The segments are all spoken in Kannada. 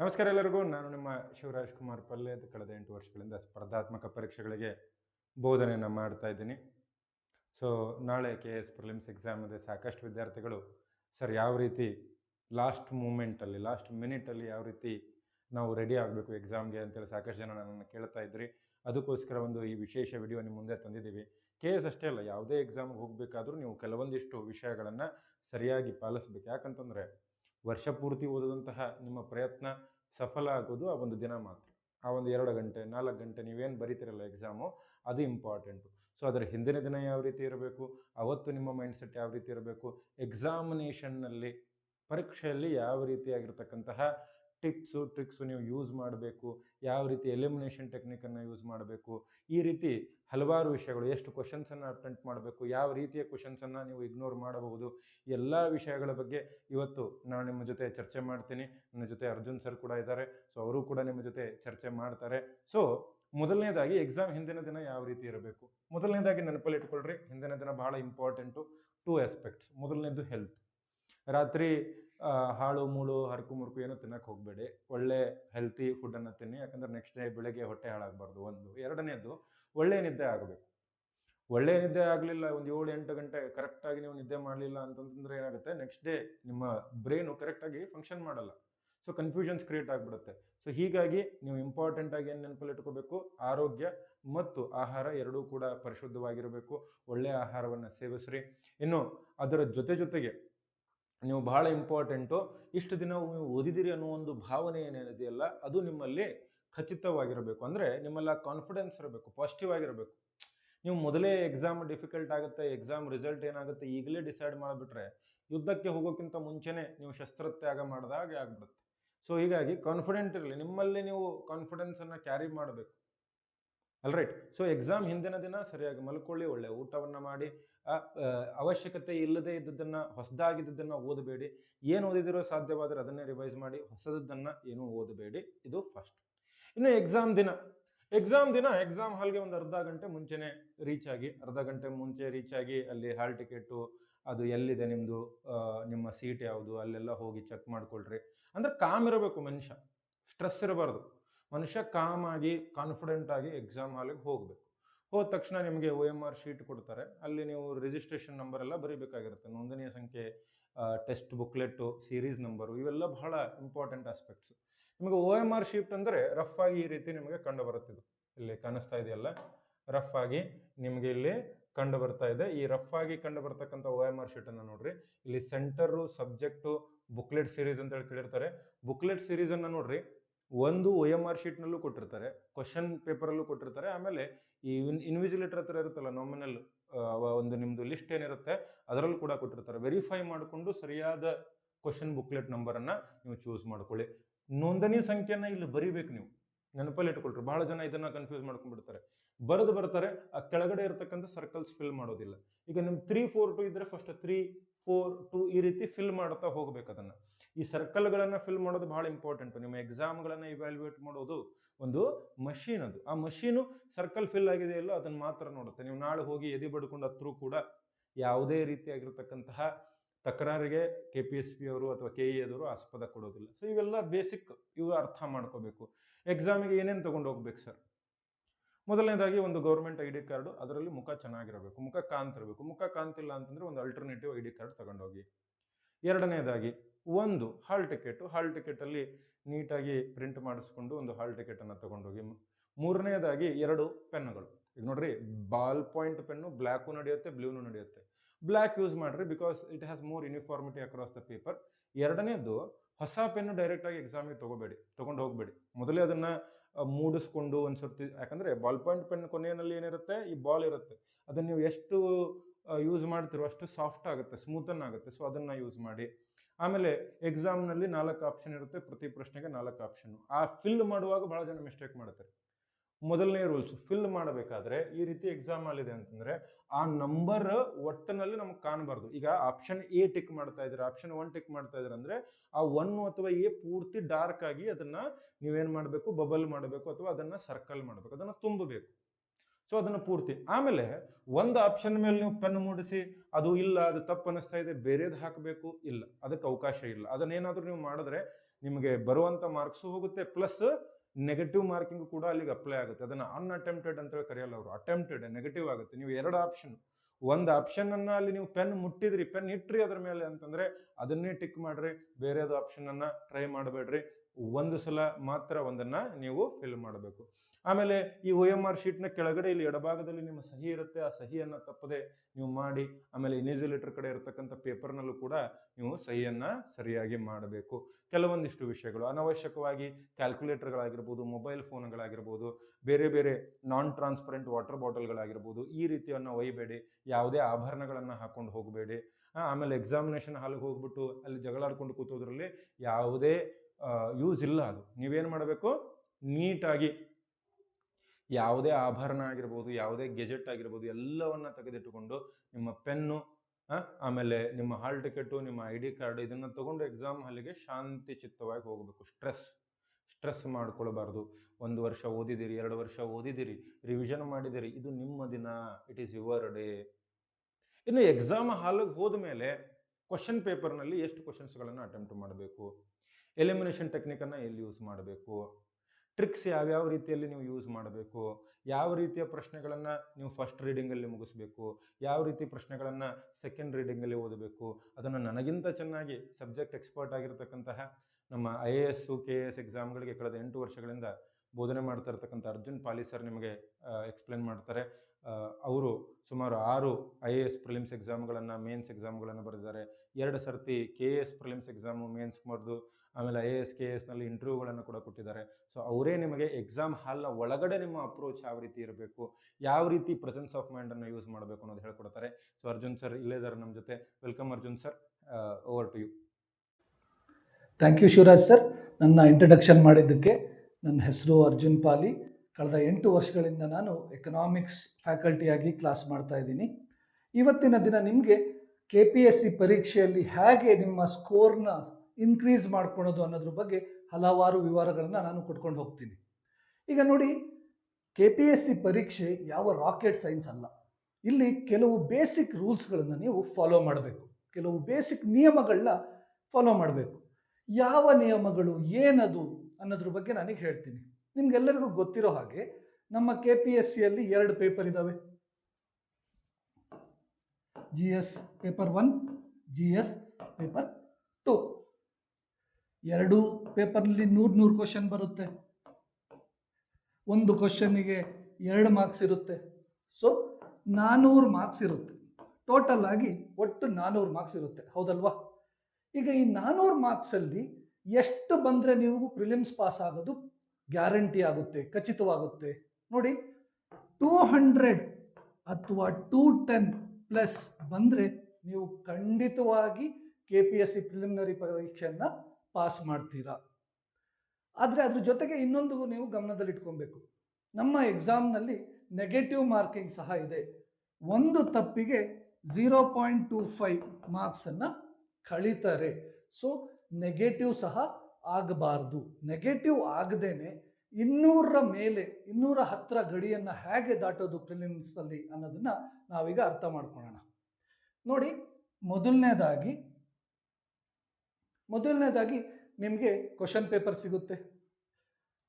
ನಮಸ್ಕಾರ ಎಲ್ಲರಿಗೂ. ನಾನು ನಿಮ್ಮ ಶಿವರಾಜ್ ಕುಮಾರ್ ಪಲ್ಲೆ ಕಳೆದ ಎಂಟು ವರ್ಷಗಳಿಂದ ಸ್ಪರ್ಧಾತ್ಮಕ ಪರೀಕ್ಷೆಗಳಿಗೆ ಬೋಧನೆಯನ್ನು ಮಾಡ್ತಾ ಇದ್ದೀನಿ. ಸೊ ನಾಳೆ ಕೆ ಎಸ್ ಪ್ರಿಲಿಮ್ಸ್ ಎಕ್ಸಾಮ್ ಇದೆ ಸಾಕಷ್ಟು ವಿದ್ಯಾರ್ಥಿಗಳು ಸರ್ ಯಾವ ರೀತಿ ಲಾಸ್ಟ್ ಮೂಮೆಂಟಲ್ಲಿ ಲಾಸ್ಟ್ ಮಿನಿಟಲ್ಲಿ ಯಾವ ರೀತಿ ನಾವು ರೆಡಿ ಆಗಬೇಕು ಎಕ್ಸಾಮ್ಗೆ ಅಂತೇಳಿ ಸಾಕಷ್ಟು ಜನ ನನ್ನನ್ನು ಕೇಳ್ತಾ ಇದ್ರಿ. ಅದಕ್ಕೋಸ್ಕರ ಒಂದು ಈ ವಿಶೇಷ ವಿಡಿಯೋ ನಿಮ್ಮ ಮುಂದೆ ತಂದಿದ್ದೀವಿ. ಕೆ ಎಸ್ ಅಷ್ಟೇ ಅಲ್ಲ, ಯಾವುದೇ ಎಕ್ಸಾಮ್ಗೆ ಹೋಗಬೇಕಾದ್ರೂ ನೀವು ಕೆಲವೊಂದಿಷ್ಟು ವಿಷಯಗಳನ್ನು ಸರಿಯಾಗಿ ಪಾಲಿಸ್ಬೇಕು. ಯಾಕಂತಂದರೆ ವರ್ಷ ಪೂರ್ತಿ ಓದಿದಂತಹ ನಿಮ್ಮ ಪ್ರಯತ್ನ ಸಫಲ ಆಗೋದು ಆ ಒಂದು ದಿನ ಮಾತ್ರ. ಆ ಒಂದು ಎರಡು ಗಂಟೆ, ನಾಲ್ಕು ಗಂಟೆ ನೀವೇನು ಬರೀತಿರಲ್ಲ ಎಕ್ಸಾಮು ಅದು ಇಂಪಾರ್ಟೆಂಟು ಸೊ ಅದರ ಹಿಂದಿನ ದಿನ ಯಾವ ರೀತಿ ಇರಬೇಕು? ಅವತ್ತು ನಿಮ್ಮ ಮೈಂಡ್ಸೆಟ್ ಯಾವ ರೀತಿ ಇರಬೇಕು? ಎಕ್ಸಾಮಿನೇಷನ್ನಲ್ಲಿ ಪರೀಕ್ಷೆಯಲ್ಲಿ ಯಾವ ರೀತಿಯಾಗಿರ್ತಕ್ಕಂತಹ ಟಿಪ್ಸು, ಟ್ರಿಕ್ಸು ನೀವು ಯೂಸ್ ಮಾಡಬೇಕು. ಯಾವ ರೀತಿ ಎಲಿಮಿನೇಷನ್ ಟೆಕ್ನಿಕನ್ನು ಯೂಸ್ ಮಾಡಬೇಕು. ಈ ರೀತಿ ಹಲವಾರು ವಿಷಯಗಳು ಎಷ್ಟು ಕ್ವಶನ್ಸನ್ನು ಅಟೆಂಪ್ಟ್ ಮಾಡಬೇಕು, ಯಾವ ರೀತಿಯ ಕ್ವಶನ್ಸನ್ನು ನೀವು ಇಗ್ನೋರ್ ಮಾಡಬಹುದು. ಎಲ್ಲ ವಿಷಯಗಳ ಬಗ್ಗೆ ಇವತ್ತು ನಾನು ನಿಮ್ಮ ಜೊತೆ ಚರ್ಚೆ ಮಾಡ್ತೀನಿ. ನನ್ನ ಜೊತೆ ಅರ್ಜುನ್ ಸರ್ ಕೂಡ ಇದ್ದಾರೆ. ಸೊ ಅವರು ಕೂಡ ನಿಮ್ಮ ಜೊತೆ ಚರ್ಚೆ ಮಾಡ್ತಾರೆ. ಸೊ ಮೊದಲನೇದಾಗಿ ಎಕ್ಸಾಮ್ ಹಿಂದಿನ ದಿನ ಯಾವ ರೀತಿ ಇರಬೇಕು? ಮೊದಲನೇದಾಗಿ ನೆನಪಲ್ಲಿ ಇಟ್ಕೊಳ್ರಿ. ಹಿಂದಿನ ದಿನ ಬಹಳ ಇಂಪಾರ್ಟೆಂಟು ಟೂ ಆಸ್ಪೆಕ್ಟ್ಸ್ ಮೊದಲನೇದು ಹೆಲ್ತ್ ರಾತ್ರಿ ಹಾಳು, ಮೂಳು, ಹರಕು, ಮುರುಕು ಏನು ತಿನ್ನಕ್ಕೆ ಹೋಗಬೇಡಿ. ಒಳ್ಳೆ ಹೆಲ್ತಿ ಫುಡ್ಡನ್ನು ತಿನ್ನಿ. ಯಾಕಂದ್ರೆ ನೆಕ್ಸ್ಟ್ ಡೇ ಬೆಳಗ್ಗೆ ಹೊಟ್ಟೆ ಹಾಳಾಗಬಾರ್ದು ಒಂದು. ಎರಡನೇದು, ಒಳ್ಳೆ ನಿದ್ದೆ ಆಗಬೇಕು. ಒಳ್ಳೆ ನಿದ್ದೆ ಆಗಲಿಲ್ಲ, ಒಂದು ಏಳು, ಎಂಟು ಗಂಟೆ ಕರೆಕ್ಟಾಗಿ ನೀವು ನಿದ್ದೆ ಮಾಡಲಿಲ್ಲ ಅಂತಂದ್ರೆ ಏನಾಗುತ್ತೆ? ನೆಕ್ಸ್ಟ್ ಡೇ ನಿಮ್ಮ ಬ್ರೈನು ಕರೆಕ್ಟಾಗಿ ಫಂಕ್ಷನ್ ಮಾಡಲ್ಲ. ಸೊ ಕನ್ಫ್ಯೂಷನ್ಸ್ ಕ್ರಿಯೇಟ್ ಆಗಿಬಿಡುತ್ತೆ. ಸೊ ಹೀಗಾಗಿ ನೀವು ಇಂಪಾರ್ಟೆಂಟ್ ಆಗಿ ಏನು ನೆನಪಲ್ಲಿ ಇಟ್ಕೋಬೇಕು? ಆರೋಗ್ಯ ಮತ್ತು ಆಹಾರ ಎರಡೂ ಕೂಡ ಪರಿಶುದ್ಧವಾಗಿರಬೇಕು. ಒಳ್ಳೆಯ ಆಹಾರವನ್ನು ಸೇವಿಸ್ರಿ. ಇನ್ನು ಅದರ ಜೊತೆ ಜೊತೆಗೆ ನೀವು ಬಹಳ ಇಂಪಾರ್ಟೆಂಟು. ಇಷ್ಟು ದಿನ ನೀವು ಓದಿದಿರಿ ಅನ್ನೋ ಒಂದು ಭಾವನೆ ಏನೇನಿದೆಯಲ್ಲ ಅದು ನಿಮ್ಮಲ್ಲಿ ಖಚಿತವಾಗಿರಬೇಕು. ಅಂದರೆ ನಿಮ್ಮಲ್ಲಿ ಕಾನ್ಫಿಡೆನ್ಸ್ ಇರಬೇಕು ಪಾಸಿಟಿವ್ ಆಗಿರಬೇಕು. ನೀವು ಮೊದಲೇ ಎಕ್ಸಾಮ್ ಡಿಫಿಕಲ್ಟ್ ಆಗುತ್ತೆ ಎಕ್ಸಾಮ್ ರಿಸಲ್ಟ್ ಏನಾಗುತ್ತೆ, ಈಗಲೇ ಡಿಸೈಡ್ ಮಾಡಿಬಿಟ್ರೆ ಯುದ್ಧಕ್ಕೆ ಹೋಗೋಕ್ಕಿಂತ ಮುಂಚೆನೇ ನೀವು ಶಸ್ತ್ರತ್ಯಾಗ ಮಾಡಿದ ಹಾಗೆ ಆಗ್ಬಿಡುತ್ತೆ. ಸೊ ಹೀಗಾಗಿ ಕಾನ್ಫಿಡೆಂಟ್ ಇರಲಿ. ನಿಮ್ಮಲ್ಲಿ ನೀವು ಕಾನ್ಫಿಡೆನ್ಸನ್ನು ಕ್ಯಾರಿ ಮಾಡಬೇಕು. ಅಲ್ರೈಟ್ ಸೊ ಎಕ್ಸಾಮ್ ಹಿಂದಿನ ದಿನ ಸರಿಯಾಗಿ ಮಲ್ಕೊಳ್ಳಿ, ಒಳ್ಳೆ ಊಟವನ್ನು ಮಾಡಿ ಅವಶ್ಯಕತೆ ಇಲ್ಲದೆ ಇದ್ದದ್ದನ್ನು ಹೊಸದಾಗಿದ್ದನ್ನು ಓದಬೇಡಿ. ಏನು ಓದಿದಿರೋ ಸಾಧ್ಯವಾದರೆ ಅದನ್ನೇ ರಿವೈಸ್ ಮಾಡಿ ಹೊಸದನ್ನು ಏನೂ ಓದಬೇಡಿ. ಇದು ಫಸ್ಟ್ ಇನ್ನು ಎಕ್ಸಾಮ್ ದಿನ. ಎಕ್ಸಾಮ್ ದಿನ ಎಕ್ಸಾಮ್ ಹಾಲ್ಗೆ ಒಂದು ಅರ್ಧ ಗಂಟೆ ಮುಂಚೆನೆ ರೀಚ್ ಆಗಿ, ಅರ್ಧ ಗಂಟೆ ಮುಂಚೆ ರೀಚ್ ಆಗಿ ಅಲ್ಲಿ ಹಾಲ್ ಟಿಕೆಟು ಅದು ಎಲ್ಲಿದೆ ನಿಮ್ಮದು ನಿಮ್ಮ ಸೀಟ್ ಯಾವುದು, ಅಲ್ಲೆಲ್ಲ ಹೋಗಿ ಚೆಕ್ ಮಾಡ್ಕೊಳ್ರಿ. ಅಂದ್ರೆ ಕಾಮ್ ಇರಬೇಕು ಮನುಷ್ಯ. ಸ್ಟ್ರೆಸ್ ಇರಬಾರ್ದು. ಮನುಷ್ಯ ಕಾಮ್ ಆಗಿ ಕಾನ್ಫಿಡೆಂಟ್ ಆಗಿ ಎಕ್ಸಾಮ್ ಹಾಲಿಗೆ ಹೋಗಬೇಕು. ಹೋದ ತಕ್ಷಣ ನಿಮಗೆ ಒ ಎಂ ಆರ್ ಶೀಟ್ ಕೊಡ್ತಾರೆ. ಅಲ್ಲಿ ನೀವು ರಿಜಿಸ್ಟ್ರೇಷನ್ ನಂಬರ್ ಎಲ್ಲ ಬರೀಬೇಕಾಗಿರುತ್ತೆ. ನೋಂದಣಿಯ ಸಂಖ್ಯೆ ಟೆಸ್ಟ್ ಬುಕ್ಲೆಟ್ಟು ಸೀರೀಸ್ ನಂಬರು ಇವೆಲ್ಲ ಬಹಳ ಇಂಪಾರ್ಟೆಂಟ್ ಆಸ್ಪೆಕ್ಟ್ಸ್ ನಿಮಗೆ ಒ ಎಂ ಆರ್ ಶೀಟ್ ಅಂದರೆ ರಫ್ ಆಗಿ ಈ ರೀತಿ ನಿಮಗೆ ಕಂಡು ಬರುತ್ತಿದ್ದು ಇಲ್ಲಿ ಕಾಣಿಸ್ತಾ ಇದೆಯಲ್ಲ? ರಫ್ ಆಗಿ ನಿಮಗೆ ಇಲ್ಲಿ ಕಂಡು ಬರ್ತಾ ಇದೆ. ಈ ರಫ್ ಆಗಿ ಕಂಡು ಬರ್ತಕ್ಕಂಥ ಒ ಎಂ ಆರ್ ಶೀಟನ್ನು ನೋಡ್ರಿ. ಇಲ್ಲಿ ಸೆಂಟರು ಸಬ್ಜೆಕ್ಟು ಬುಕ್ಲೆಟ್ ಸೀರೀಸ್ ಅಂತ ಹೇಳಿ ಕೇಳಿರ್ತಾರೆ. ಬುಕ್ಲೆಟ್ ಸೀರೀಸನ್ನು ನೋಡ್ರಿ. ಒಂದು ಒ ಎಂ ಆರ್ ಶೀಟ್ನಲ್ಲೂ ಕೊಟ್ಟಿರ್ತಾರೆ. ಕ್ವಶನ್ ಪೇಪರಲ್ಲೂ ಕೊಟ್ಟಿರ್ತಾರೆ. ಆಮೇಲೆ ಈ ಇನ್ವಿಜಿಲೇಟರ್ ಹತ್ರ ಇರುತ್ತಲ್ಲ ನಾಮಿನಲ್ ಒಂದು ನಿಮ್ಮದು ಲಿಸ್ಟ್ ಏನಿರುತ್ತೆ, ಅದರಲ್ಲೂ ಕೂಡ ಕೊಟ್ಟಿರ್ತಾರೆ. ವೆರಿಫೈ ಮಾಡಿಕೊಂಡು ಸರಿಯಾದ ಕ್ವಶನ್ ಬುಕ್ಲೆಟ್ ನಂಬರನ್ನು ನೀವು ಚೂಸ್ ಮಾಡ್ಕೊಳ್ಳಿ. ನೋಂದಣಿ ಸಂಖ್ಯೆನ ಇಲ್ಲಿ ಬರಿಬೇಕು ನೀವು. ನೆನಪಲ್ಲಿ ಇಟ್ಕೊಳ್ರಿ. ಬಹಳ ಜನ ಇದನ್ನ ಕನ್ಫ್ಯೂಸ್ ಮಾಡ್ಕೊಂಡ್ಬಿಡ್ತಾರೆ. ಬರೆದು ಬರ್ತಾರೆ, ಆ ಕೆಳಗಡೆ ಇರತಕ್ಕಂಥ ಸರ್ಕಲ್ಸ್ ಫಿಲ್ ಮಾಡೋದಿಲ್ಲ. ಈಗ ನಿಮ್ ತ್ರೀ ಫೋರ್ ಟು ಇದ್ರೆ ಫಸ್ಟ್ ತ್ರೀ ಫೋರ್ ಟು ಈ ರೀತಿ ಫಿಲ್ ಮಾಡ್ತಾ ಹೋಗ್ಬೇಕು ಅದನ್ನ. ಈ ಸರ್ಕಲ್ಗಳನ್ನ ಫಿಲ್ ಮಾಡೋದು ಬಹಳ ಇಂಪಾರ್ಟೆಂಟ್ ನಿಮ್ಮ ಎಕ್ಸಾಮ್ಗಳನ್ನ ಇವ್ಯಾಲ್ಯೂಯೇಟ್ ಮಾಡೋದು ಒಂದು ಮಷೀನ್ ಅದು. ಆ ಮಷೀನು ಸರ್ಕಲ್ ಫಿಲ್ ಆಗಿದೆಯಲ್ಲೋ ಅದನ್ನು ಮಾತ್ರ ನೋಡುತ್ತೆ. ನೀವು ನಾಳೆ ಹೋಗಿ ಎದೆ ಬಡ್ಕೊಂಡು ಹತ್ರೂ ಕೂಡ ಯಾವುದೇ ರೀತಿಯಾಗಿರ್ತಕ್ಕಂತಹ ತಕರಾರಿಗೆ ಕೆ ಪಿ ಎಸ್ ಪಿ ಅವರು ಅಥವಾ ಕೆ ಇ ಎದವರು ಆಸ್ಪದ ಕೊಡೋದಿಲ್ಲ. ಸೊ ಇವೆಲ್ಲ ಬೇಸಿಕ್ ಇವು ಅರ್ಥ ಮಾಡ್ಕೋಬೇಕು. ಎಕ್ಸಾಮಿಗೆ ಏನೇನು ತೊಗೊಂಡು ಹೋಗ್ಬೇಕು ಸರ್ ಮೊದಲನೇದಾಗಿ ಒಂದು ಗೌರ್ಮೆಂಟ್ ಐ ಡಿ ಕಾರ್ಡು ಅದರಲ್ಲಿ ಮುಖ ಚೆನ್ನಾಗಿರಬೇಕು. ಮುಖ ಕಾಂತಿರಬೇಕು. ಮುಖ ಕಾಂತಿಲ್ಲ ಅಂತಂದ್ರೆ ಒಂದು ಅಲ್ಟರ್ನೇಟಿವ್ ಐ ಡಿ ಕಾರ್ಡ್ ತಗೊಂಡೋಗಿ. ಎರಡನೇದಾಗಿ ಒಂದು ಹಾಲ್ ಟಿಕೆಟ್ ಹಾಲ್ ಟಿಕೆಟಲ್ಲಿ ನೀಟಾಗಿ ಪ್ರಿಂಟ್ ಮಾಡಿಸ್ಕೊಂಡು ಒಂದು ಹಾಲ್ ಟಿಕೆಟನ್ನು ತಗೊಂಡೋಗಿ. ಮೂರನೇದಾಗಿ ಎರಡು ಪೆನ್ನುಗಳು. ಈಗ ನೋಡ್ರಿ ಬಾಲ್ ಪಾಯಿಂಟ್ ಪೆನ್ನು ಬ್ಲ್ಯಾಕು ನಡೆಯುತ್ತೆ ಬ್ಲೂನು ನಡೆಯುತ್ತೆ. ಬ್ಲ್ಯಾಕ್ ಯೂಸ್ ಮಾಡ್ರಿ because it has more uniformity across the paper ಎರಡನೇದು, ಹೊಸ ಪೆನ್ನು ಡೈರೆಕ್ಟಾಗಿ ಎಕ್ಸಾಮಿಗೆ ತಗೋಬೇಡಿ, ತಗೊಂಡು ಹೋಗಬೇಡಿ. ಮೊದಲೇ ಅದನ್ನ ಮೂಡಿಸ್ಕೊಂಡು ಒಂದು ಸರ್ತಿ ಯಾಕಂದ್ರೆ ಬಾಲ್ ಪಾಯಿಂಟ್ ಪೆನ್ ಕೊನೆಯಲ್ಲಿ ಏನಿರುತ್ತೆ? ಈ ಬಾಲ್ ಇರುತ್ತೆ. ಅದನ್ನ ನೀವು ಎಷ್ಟು ಯೂಸ್ ಮಾಡ್ತಿರೋ ಅಷ್ಟು ಸಾಫ್ಟ್ ಆಗುತ್ತೆ ಸ್ಮೂತನ್ ಆಗುತ್ತೆ ಸೊ ಅದನ್ನ ಯೂಸ್ ಮಾಡಿ. ಆಮೇಲೆ ಎಕ್ಸಾಮ್ನಲ್ಲಿ ನಾಲ್ಕು ಆಪ್ಷನ್ ಇರುತ್ತೆ, ಪ್ರತಿ ಪ್ರಶ್ನೆಗೆ ನಾಲ್ಕು ಆಪ್ಷನ್ ಆ ಫಿಲ್ ಮಾಡುವಾಗ ಬಹಳ ಜನ ಮಿಸ್ಟೇಕ್ ಮಾಡ್ತಾರೆ ಮೊದಲನೇ ರೂಲ್ಸ್ ಫಿಲ್ ಮಾಡಬೇಕಾದ್ರೆ ಈ ರೀತಿ ಎಕ್ಸಾಮ್ ಅಲ್ಲಿದೆ ಅಂತಂದ್ರೆ ಆ ನಂಬರ್ ಒಟ್ಟಿನಲ್ಲಿ ನಮ್ಗೆ ಕಾಣಬಾರ್ದು. ಈಗ ಆಪ್ಷನ್ ಎ ಟಿಕ್ ಮಾಡ್ತಾ ಇದ್ರೆ ಆಪ್ಷನ್ ಒನ್ ಟಿಕ್ ಮಾಡ್ತಾ ಇದ್ರೆ ಅಂದ್ರೆ ಆ ಒನ್ ಅಥವಾ ಎ ಪೂರ್ತಿ ಡಾರ್ಕ್ ಆಗಿ ಅದನ್ನ ನೀವೇನ್ ಮಾಡಬೇಕು ಬಬಲ್ ಮಾಡಬೇಕು ಅಥವಾ ಅದನ್ನ ಸರ್ಕಲ್ ಮಾಡಬೇಕು, ಅದನ್ನ ತುಂಬಬೇಕು. ಸೊ ಅದನ್ನ ಪೂರ್ತಿ. ಆಮೇಲೆ ಒಂದು ಆಪ್ಷನ್ ಮೇಲೆ ನೀವು ಪೆನ್ ಮೂಡಿಸಿ, ಅದು ಇಲ್ಲ, ಅದು ತಪ್ಪು ಅನಿಸ್ತಾ ಇದೆ, ಬೇರೆದು ಹಾಕಬೇಕು, ಇಲ್ಲ. ಅದಕ್ಕೆ ಅವಕಾಶ ಇಲ್ಲ. ಅದನ್ನೇನಾದರೂ ನೀವು ಮಾಡಿದ್ರೆ ನಿಮಗೆ ಬರುವಂಥ ಮಾರ್ಕ್ಸು ಹೋಗುತ್ತೆ ಪ್ಲಸ್ ನೆಗೆಟಿವ್ ಮಾರ್ಕಿಂಗ್ ಕೂಡ ಅಲ್ಲಿಗೆ ಅಪ್ಲೈ ಆಗುತ್ತೆ. ಅದನ್ನು ಅನ್ಅಟೆಂಪ್ಟೆಡ್ ಅಂತೇಳಿ ಕರೆಯಲ್ಲ ಅವರು. ಅಟೆಂಪ್ಟೆಡ್ ನೆಗೆಟಿವ್ ಆಗುತ್ತೆ. ನೀವು ಎರಡು ಆಪ್ಷನ್ ಒಂದು ಆಪ್ಷನ್ ಅನ್ನ ಅಲ್ಲಿ ನೀವು ಪೆನ್ ಮುಟ್ಟಿದ್ರಿ ಪೆನ್ ಇಟ್ರಿ ಅದ್ರ ಮೇಲೆ ಅಂತಂದ್ರೆ ಅದನ್ನೇ ಟಿಕ್ ಮಾಡಿರಿ, ಬೇರೆದು ಆಪ್ಷನ್ ಅನ್ನ ಟ್ರೈ ಮಾಡಬೇಡ್ರಿ. ಒಂದು ಸಲ ಮಾತ್ರ ಒಂದನ್ನ ನೀವು ಫಿಲ್ ಮಾಡಬೇಕು. ಆಮೇಲೆ ಈ ಒ ಎಂ ಆರ್ ಶೀಟ್ನ ಕೆಳಗಡೆ ಇಲ್ಲಿ ಎಡಭಾಗದಲ್ಲಿ ನಿಮ್ಮ ಸಹಿ ಇರುತ್ತೆ, ಆ ಸಹಿಯನ್ನ ತಪ್ಪದೆ ನೀವು ಮಾಡಿ, ಆಮೇಲೆ ಇನಿಜಿಲೇಟರ್ ಕಡೆ ಇರತಕ್ಕಂಥ ಪೇಪರ್ನಲ್ಲೂ ಕೂಡ ನೀವು ಸಹಿಯನ್ನ ಸರಿಯಾಗಿ ಮಾಡಬೇಕು. ಕೆಲವೊಂದಿಷ್ಟು ವಿಷಯಗಳು, ಅನವಶ್ಯಕವಾಗಿ ಕ್ಯಾಲ್ಕುಲೇಟರ್ಗಳಾಗಿರ್ಬೋದು ಮೊಬೈಲ್ ಫೋನ್ಗಳಾಗಿರ್ಬೋದು ಬೇರೆ ಬೇರೆ ನಾನ್ ಟ್ರಾನ್ಸ್ಪರೆಂಟ್ ವಾಟರ್ ಬಾಟಲ್ಗಳಾಗಿರ್ಬೋದು ಈ ರೀತಿಯನ್ನ ಒಯ್ಯಬೇಡಿ ಯಾವುದೇ ಆಭರಣಗಳನ್ನು ಹಾಕೊಂಡು ಹೋಗಬೇಡಿ. ಆಮೇಲೆ ಎಕ್ಸಾಮಿನೇಷನ್ ಹಾಲ್ಗೆ ಹೋಗ್ಬಿಟ್ಟು ಅಲ್ಲಿ ಜಗಳಾಡ್ಕೊಂಡು ಕೂತೋದ್ರಲ್ಲಿ ಯಾವುದೇ ಯೂಸ್ ಇಲ್ಲ ಅದು. ನೀವೇನು ಮಾಡಬೇಕು? ನೀಟಾಗಿ ಯಾವುದೇ ಆಭರಣ ಆಗಿರ್ಬೋದು, ಯಾವುದೇ ಗೆಜೆಟ್ ಆಗಿರ್ಬೋದು, ಎಲ್ಲವನ್ನ ತೆಗೆದಿಟ್ಟುಕೊಂಡು ನಿಮ್ಮ ಪೆನ್ನು ಆಮೇಲೆ ನಿಮ್ಮ ಹಾಲ್ ಟಿಕೆಟು ನಿಮ್ಮ ಐ ಡಿ ಕಾರ್ಡ್ ಇದನ್ನು ತಗೊಂಡು ಎಕ್ಸಾಮ್ ಹಾಲಿಗೆ ಶಾಂತಿ ಚಿತ್ತವಾಗಿ ಹೋಗಬೇಕು. ಸ್ಟ್ರೆಸ್ ಸ್ಟ್ರೆಸ್ ಮಾಡ್ಕೊಳ್ಬಾರ್ದು. ಒಂದು ವರ್ಷ ಓದಿದಿರಿ ಎರಡು ವರ್ಷ ಓದಿದಿರಿ ರಿವಿಷನ್ ಮಾಡಿದಿರಿ ಇದು ನಿಮ್ಮ ದಿನ. ಇಟ್ ಈಸ್ ಯುವರ್ ಡೇ ಇನ್ನು ಎಕ್ಸಾಮ್ ಹಾಲಿಗೆ ಹೋದ ಮೇಲೆ ಕ್ವಶನ್ ಪೇಪರ್ನಲ್ಲಿ ಎಷ್ಟು ಕ್ವಶನ್ಸ್ಗಳನ್ನು ಅಟೆಂಪ್ಟ್ ಮಾಡಬೇಕು? ಎಲಿಮಿನೇಷನ್ ಟೆಕ್ನಿಕನ್ನು ಎಲ್ಲಿ ಯೂಸ್ ಮಾಡಬೇಕು? ಟ್ರಿಕ್ಸ್ ಯಾವ್ಯಾವ ರೀತಿಯಲ್ಲಿ ನೀವು ಯೂಸ್ ಮಾಡಬೇಕು? ಯಾವ ರೀತಿಯ ಪ್ರಶ್ನೆಗಳನ್ನು ನೀವು ಫಸ್ಟ್ ರೀಡಿಂಗಲ್ಲಿ ಮುಗಿಸ್ಬೇಕು? ಯಾವ ರೀತಿ ಪ್ರಶ್ನೆಗಳನ್ನು ಸೆಕೆಂಡ್ ರೀಡಿಂಗಲ್ಲಿ ಓದಬೇಕು? ಅದನ್ನು ನನಗಿಂತ ಚೆನ್ನಾಗಿ ಸಬ್ಜೆಕ್ಟ್ ಎಕ್ಸ್ಪರ್ಟ್ ಆಗಿರತಕ್ಕಂತಹ ನಮ್ಮ I A S K A S ಎಕ್ಸಾಮ್ಗಳಿಗೆ ಕಳೆದ ಎಂಟು ವರ್ಷಗಳಿಂದ ಬೋಧನೆ ಮಾಡ್ತಾ ಇರ್ತಕ್ಕಂಥ ಅರ್ಜುನ್ ಪಾಲಿ ಸರ್ ನಿಮಗೆ ಎಕ್ಸ್ಪ್ಲೇನ್ ಮಾಡ್ತಾರೆ. ಅವರು ಸುಮಾರು ಆರು ಐ ಎ ಎಸ್ ಪ್ರಿಲಿಮ್ಸ್ ಎಕ್ಸಾಮ್ಗಳನ್ನು ಮೇನ್ಸ್ ಎಕ್ಸಾಮ್ಗಳನ್ನು ಬರೆದಿದ್ದಾರೆ. ಎರಡು ಸರ್ತಿ K A S prelims exam mains ಬರೆದು ಆಮೇಲೆ ಐ ಎ ಎಸ್ ಕೆ ಎಸ್ನಲ್ಲಿ ಇಂಟರ್ವ್ಯೂಗಳನ್ನು ಕೂಡ ಕೊಟ್ಟಿದ್ದಾರೆ. ಸೊ ಅವರೇ ನಿಮಗೆ ಎಕ್ಸಾಮ್ ಹಾಲ್ನ ಒಳಗಡೆ ನಿಮ್ಮ ಅಪ್ರೋಚ್ ಯಾವ ರೀತಿ ಇರಬೇಕು, ಯಾವ ರೀತಿ ಪ್ರೆಸೆನ್ಸ್ ಆಫ್ ಮೈಂಡನ್ನು ಯೂಸ್ ಮಾಡಬೇಕು ಅನ್ನೋದು ಹೇಳ್ಕೊಡ್ತಾರೆ. ಸೊ ಅರ್ಜುನ್ ಸರ್ ಇಲ್ಲೇ ಇದ್ದಾರೆ ನಮ್ಮ ಜೊತೆ. Welcome Arjun sir over to you thank you Shivraj sir ನನ್ನ ಇಂಟ್ರಡಕ್ಷನ್ ಮಾಡಿದ್ದಕ್ಕೆ ನನ್ನ ಹೆಸರು ಅರ್ಜುನ್ ಪಾಲಿ. ಕಳೆದ ಎಂಟು ವರ್ಷಗಳಿಂದ ನಾನು ಎಕನಾಮಿಕ್ಸ್ ಫ್ಯಾಕಲ್ಟಿಯಾಗಿ ಕ್ಲಾಸ್ ಮಾಡ್ತಾ ಇದ್ದೀನಿ. ಇವತ್ತಿನ ದಿನ ನಿಮಗೆ ಕೆ ಪಿ ಎಸ್ ಸಿ ಪರೀಕ್ಷೆಯಲ್ಲಿ ಹೇಗೆ ನಿಮ್ಮ ಸ್ಕೋರ್ನ ಇನ್ಕ್ರೀಸ್ ಮಾಡ್ಕೊಳೋದು ಅನ್ನೋದ್ರ ಬಗ್ಗೆ ಹಲವಾರು ವಿವರಗಳನ್ನು ನಾನು ಕೊಟ್ಕೊಂಡು ಹೋಗ್ತೀನಿ. ಈಗ ನೋಡಿ ಕೆ ಪಿ ಎಸ್ ಸಿ ಪರೀಕ್ಷೆ ಯಾವ ರಾಕೆಟ್ ಸೈನ್ಸ್ ಅಲ್ಲ. ಇಲ್ಲಿ ಕೆಲವು ಬೇಸಿಕ್ ರೂಲ್ಸ್ಗಳನ್ನು ನೀವು ಫಾಲೋ ಮಾಡಬೇಕು. ಕೆಲವು ಬೇಸಿಕ್ ನಿಯಮಗಳನ್ನ ಫಾಲೋ ಮಾಡಬೇಕು. ಯಾವ ನಿಯಮಗಳು, ಏನದು ಅನ್ನೋದ್ರ ಬಗ್ಗೆ ನನಗೆ ಹೇಳ್ತೀನಿ. ನಿಮ್ಗೆಲ್ಲರಿಗೂ ಗೊತ್ತಿರೋ ಹಾಗೆ ನಮ್ಮ ಕೆ ಪಿ ಎಸ್ ಸಿಯಲ್ಲಿ ಎರಡು ಪೇಪರ್ ಇದ್ದಾವೆ G S paper one G S paper two ಎರಡು ಪೇಪರ್ನಲ್ಲಿ ನೂರು ನೂರು ಕ್ವಶನ್ ಬರುತ್ತೆ. ಒಂದು ಕ್ವಶನ್ನಿಗೆ ಎರಡು ಮಾರ್ಕ್ಸ್ ಇರುತ್ತೆ. ಸೊ ನಾನ್ನೂರು ಮಾರ್ಕ್ಸ್ ಇರುತ್ತೆ. ಟೋಟಲ್ ಆಗಿ ಒಟ್ಟು ನಾನ್ನೂರು ಮಾರ್ಕ್ಸ್ ಇರುತ್ತೆ. ಹೌದಲ್ವಾ? ಈಗ ಈ ನಾನ್ನೂರು ಮಾರ್ಕ್ಸಲ್ಲಿ ಎಷ್ಟು ಬಂದರೆ ನೀವು ಪ್ರಿಲಿಮ್ಸ್ ಪಾಸ್ ಆಗೋದು? ಗ್ಯಾರಂಟಿ ಆಗುತ್ತೆ, ಖಚಿತವಾಗುತ್ತೆ. ನೋಡಿ ಟೂ ಹಂಡ್ರೆಡ್ ಅಥವಾ ಟೂ ಟೆನ್ ಪ್ಲಸ್ ಬಂದರೆ ನೀವು ಖಂಡಿತವಾಗಿ K P S C preliminary ಪರೀಕ್ಷೆಯನ್ನು ಪಾಸ್ ಮಾಡ್ತೀರಾ? ಆದರೆ ಅದ್ರ ಜೊತೆಗೆ ಇನ್ನೊಂದು ನೀವು ಗಮನದಲ್ಲಿಟ್ಕೊಬೇಕು. ನಮ್ಮ ಎಕ್ಸಾಮ್ನಲ್ಲಿ ನೆಗೆಟಿವ್ ಮಾರ್ಕಿಂಗ್ ಸಹ ಇದೆ. ಒಂದು ತಪ್ಪಿಗೆ ಝೀರೋ ಪಾಯಿಂಟ್ ಟು ಫೈವ್ ಮಾರ್ಕ್ಸನ್ನು ಕಳೀತಾರೆ. ಸೊ ನೆಗೆಟಿವ್ ಸಹ ಆಗಬಾರ್ದು. ನೆಗೆಟಿವ್ ಆಗದೇನೆ ಇನ್ನೂರರ ಮೇಲೆ, ಇನ್ನೂರ ಹತ್ತಿರ ಗಡಿಯನ್ನು ಹೇಗೆ ದಾಟೋದು ಪ್ರಿಲಿಮ್ಸಲ್ಲಿ ಅನ್ನೋದನ್ನು ನಾವೀಗ ಅರ್ಥ ಮಾಡ್ಕೊಳ್ಳೋಣ ನೋಡಿ, ಮೊದಲನೇದಾಗಿ ಮೊದಲನೇದಾಗಿ ನಿಮಗೆ ಕ್ವಶನ್ ಪೇಪರ್ ಸಿಗುತ್ತೆ.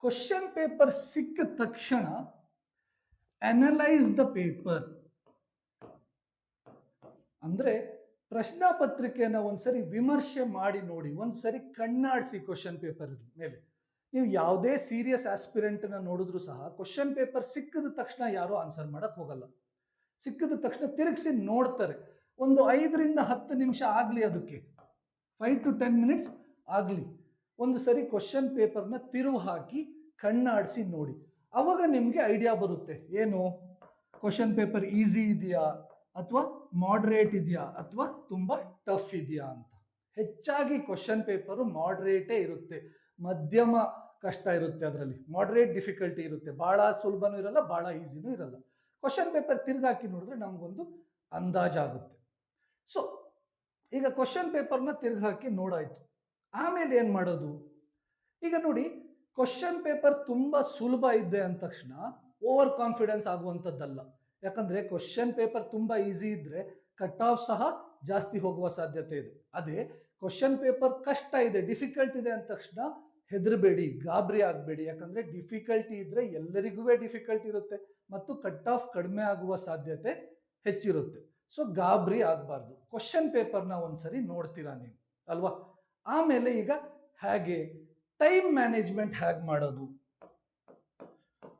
ಕ್ವಶನ್ ಪೇಪರ್ ಸಿಕ್ಕ ತಕ್ಷಣ ಅನಲೈಸ್ ದ ಪೇಪರ್ ಅಂದ್ರೆ ಪ್ರಶ್ನಾ ಪತ್ರಿಕೆಯನ್ನು ಒಂದ್ಸರಿ ವಿಮರ್ಶೆ ಮಾಡಿ ನೋಡಿ, ಒಂದ್ಸರಿ ಕಣ್ಣಾಡಿಸಿ ಕ್ವಶನ್ ಪೇಪರ್ ಮೇಲೆ. ನೀವು ಯಾವುದೇ ಸೀರಿಯಸ್ ಆಸ್ಪಿರೆಂಟನ್ನು ನೋಡಿದ್ರು ಸಹ ಕ್ವಶನ್ ಪೇಪರ್ ಸಿಕ್ಕಿದ ತಕ್ಷಣ ಯಾರೂ ಆನ್ಸರ್ ಮಾಡಕ್ ಹೋಗಲ್ಲ. ಸಿಕ್ಕಿದ ತಕ್ಷಣ ತಿರುಗಿಸಿ ನೋಡ್ತಾರೆ. ಒಂದು ಐದರಿಂದ ಹತ್ತು ನಿಮಿಷ ಆಗಲಿ ಅದಕ್ಕೆ. ಫೈವ್ ಟು ಟೆನ್ ಮಿನಿಟ್ಸ್ ಆಗಲಿ. ಒಂದು ಸರಿ ಕ್ವಶನ್ ಪೇಪರ್ನ ತಿರುವು ಹಾಕಿ ಕಣ್ಣಾಡಿಸಿ ನೋಡಿ. ಅವಾಗ ನಿಮಗೆ ಐಡಿಯಾ ಬರುತ್ತೆ. ಏನು? ಕ್ವಶನ್ ಪೇಪರ್ ಈಸಿ ಇದೆಯಾ? ಅಥವಾ ಮಾಡ್ರೇಟ್ ಇದೆಯಾ? ಅಥವಾ ತುಂಬ ಟಫ್ ಇದೆಯಾ ಅಂತ. ಹೆಚ್ಚಾಗಿ ಕ್ವಶನ್ ಪೇಪರು ಮಾಡ್ರೇಟೇ ಇರುತ್ತೆ. ಮಧ್ಯಮ ಕಷ್ಟ ಇರುತ್ತೆ ಅದರಲ್ಲಿ. ಮಾಡ್ರೇಟ್ ಡಿಫಿಕಲ್ಟಿ ಇರುತ್ತೆ. ಭಾಳ ಸುಲಭನೂ ಇರಲ್ಲ ಭಾಳ ಈಸಿನೂ ಇರಲ್ಲ. ಕ್ವಶನ್ ಪೇಪರ್ ತಿರುಗಾಕಿ ನೋಡಿದ್ರೆ ನಮಗೊಂದು ಅಂದಾಜಾಗುತ್ತೆ. ಸೊ ಈಗ ಕ್ವಶನ್ ಪೇಪರ್ನ ತಿರುಗಾಕಿ ನೋಡಾಯ್ತು. ಆಮೇಲೆ ಏನು ಮಾಡೋದು? ಈಗ ನೋಡಿ ಕ್ವಶನ್ ಪೇಪರ್ ತುಂಬ ಸುಲಭ ಇದೆ ಅಂದ ತಕ್ಷಣ ಓವರ್ ಕಾನ್ಫಿಡೆನ್ಸ್ ಆಗುವಂಥದ್ದಲ್ಲ. ಯಾಕಂದರೆ ಕ್ವಶನ್ ಪೇಪರ್ ತುಂಬ ಈಸಿ ಇದ್ದರೆ ಕಟ್ ಆಫ್ ಸಹ ಜಾಸ್ತಿ ಹೋಗುವ ಸಾಧ್ಯತೆ ಇದೆ. ಅದೇ ಕ್ವಶನ್ ಪೇಪರ್ ಕಷ್ಟ ಇದೆ ಡಿಫಿಕಲ್ಟ್ ಇದೆ ಅಂದ ತಕ್ಷಣ ಹೆದರಬೇಡಿ, ಗಾಬರಿ ಆಗಬೇಡಿ. ಯಾಕಂದ್ರೆ ಡಿಫಿಕಲ್ಟಿ ಇದ್ರೆ ಎಲ್ಲರಿಗೂ ಡಿಫಿಕಲ್ಟ್ ಇರುತ್ತೆ ಮತ್ತು ಕಟ್ ಆಫ್ ಕಡಿಮೆ ಆಗುವ ಸಾಧ್ಯತೆ ಹೆಚ್ಚಿರುತ್ತೆ. ಸೊ ಗಾಬರಿ ಆಗಬಾರ್ದು. ಕ್ವಶನ್ ಪೇಪರ್ನ ಒಂದ್ಸರಿ ನೋಡ್ತೀರಾ ನೀವು, ಅಲ್ವಾ? ಆಮೇಲೆ ಈಗ ಹೇಗೆ ಟೈಮ್ ಮ್ಯಾನೇಜ್ಮೆಂಟ್ ಹೇಗೆ ಮಾಡೋದು?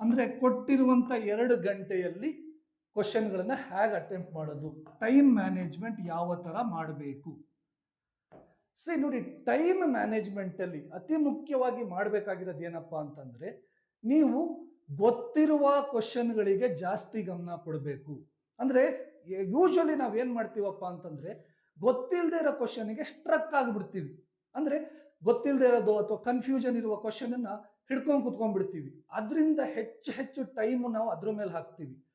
ಅಂದರೆ ಕೊಟ್ಟಿರುವಂಥ ಎರಡು ಗಂಟೆಯಲ್ಲಿ ಕ್ವಶನ್ಗಳನ್ನ ಹೇಗೆ ಅಟೆಂಪ್ಟ್ ಮಾಡೋದು? ಟೈಮ್ ಮ್ಯಾನೇಜ್ಮೆಂಟ್ ಯಾವ ಥರ ಮಾಡಬೇಕು? ಸರಿ ನೋಡಿ ಟೈಮ್ ಮ್ಯಾನೇಜ್ಮೆಂಟಲ್ಲಿ ಅತಿ ಮುಖ್ಯವಾಗಿ ಮಾಡಬೇಕಾಗಿರೋದು ಏನಪ್ಪ ಅಂತಂದರೆ, ನೀವು ಗೊತ್ತಿರುವ ಕ್ವಶನ್ಗಳಿಗೆ ಜಾಸ್ತಿ ಗಮನ ಕೊಡಬೇಕು. ಅಂದ್ರೆ ಯೂಶಲಿ ನಾವೇನು ಮಾಡ್ತೀವಪ್ಪ ಅಂತಂದ್ರೆ ಗೊತ್ತಿಲ್ಲದೆ ಇರೋ ಕ್ವಶನ್ಗೆ ಸ್ಟ್ರಕ್ ಆಗಿಬಿಡ್ತೀವಿ. ಅಂದ್ರೆ ಗೊತ್ತಿಲ್ಲದೆ ಇರೋದು ಅಥವಾ ಕನ್ಫ್ಯೂಷನ್ ಇರುವ ಕ್ವಶನ್ ಅನ್ನ ಹಿಡ್ಕೊಂಡು ಕುತ್ಕೊಂಡ್ಬಿಡ್ತೀವಿ. ಅದರಿಂದ ಹೆಚ್ಚು ಹೆಚ್ಚು ಟೈಮ್ ನಾವು ಅದ್ರ ಮೇಲೆ ಹಾಕ್ತೀವಿ.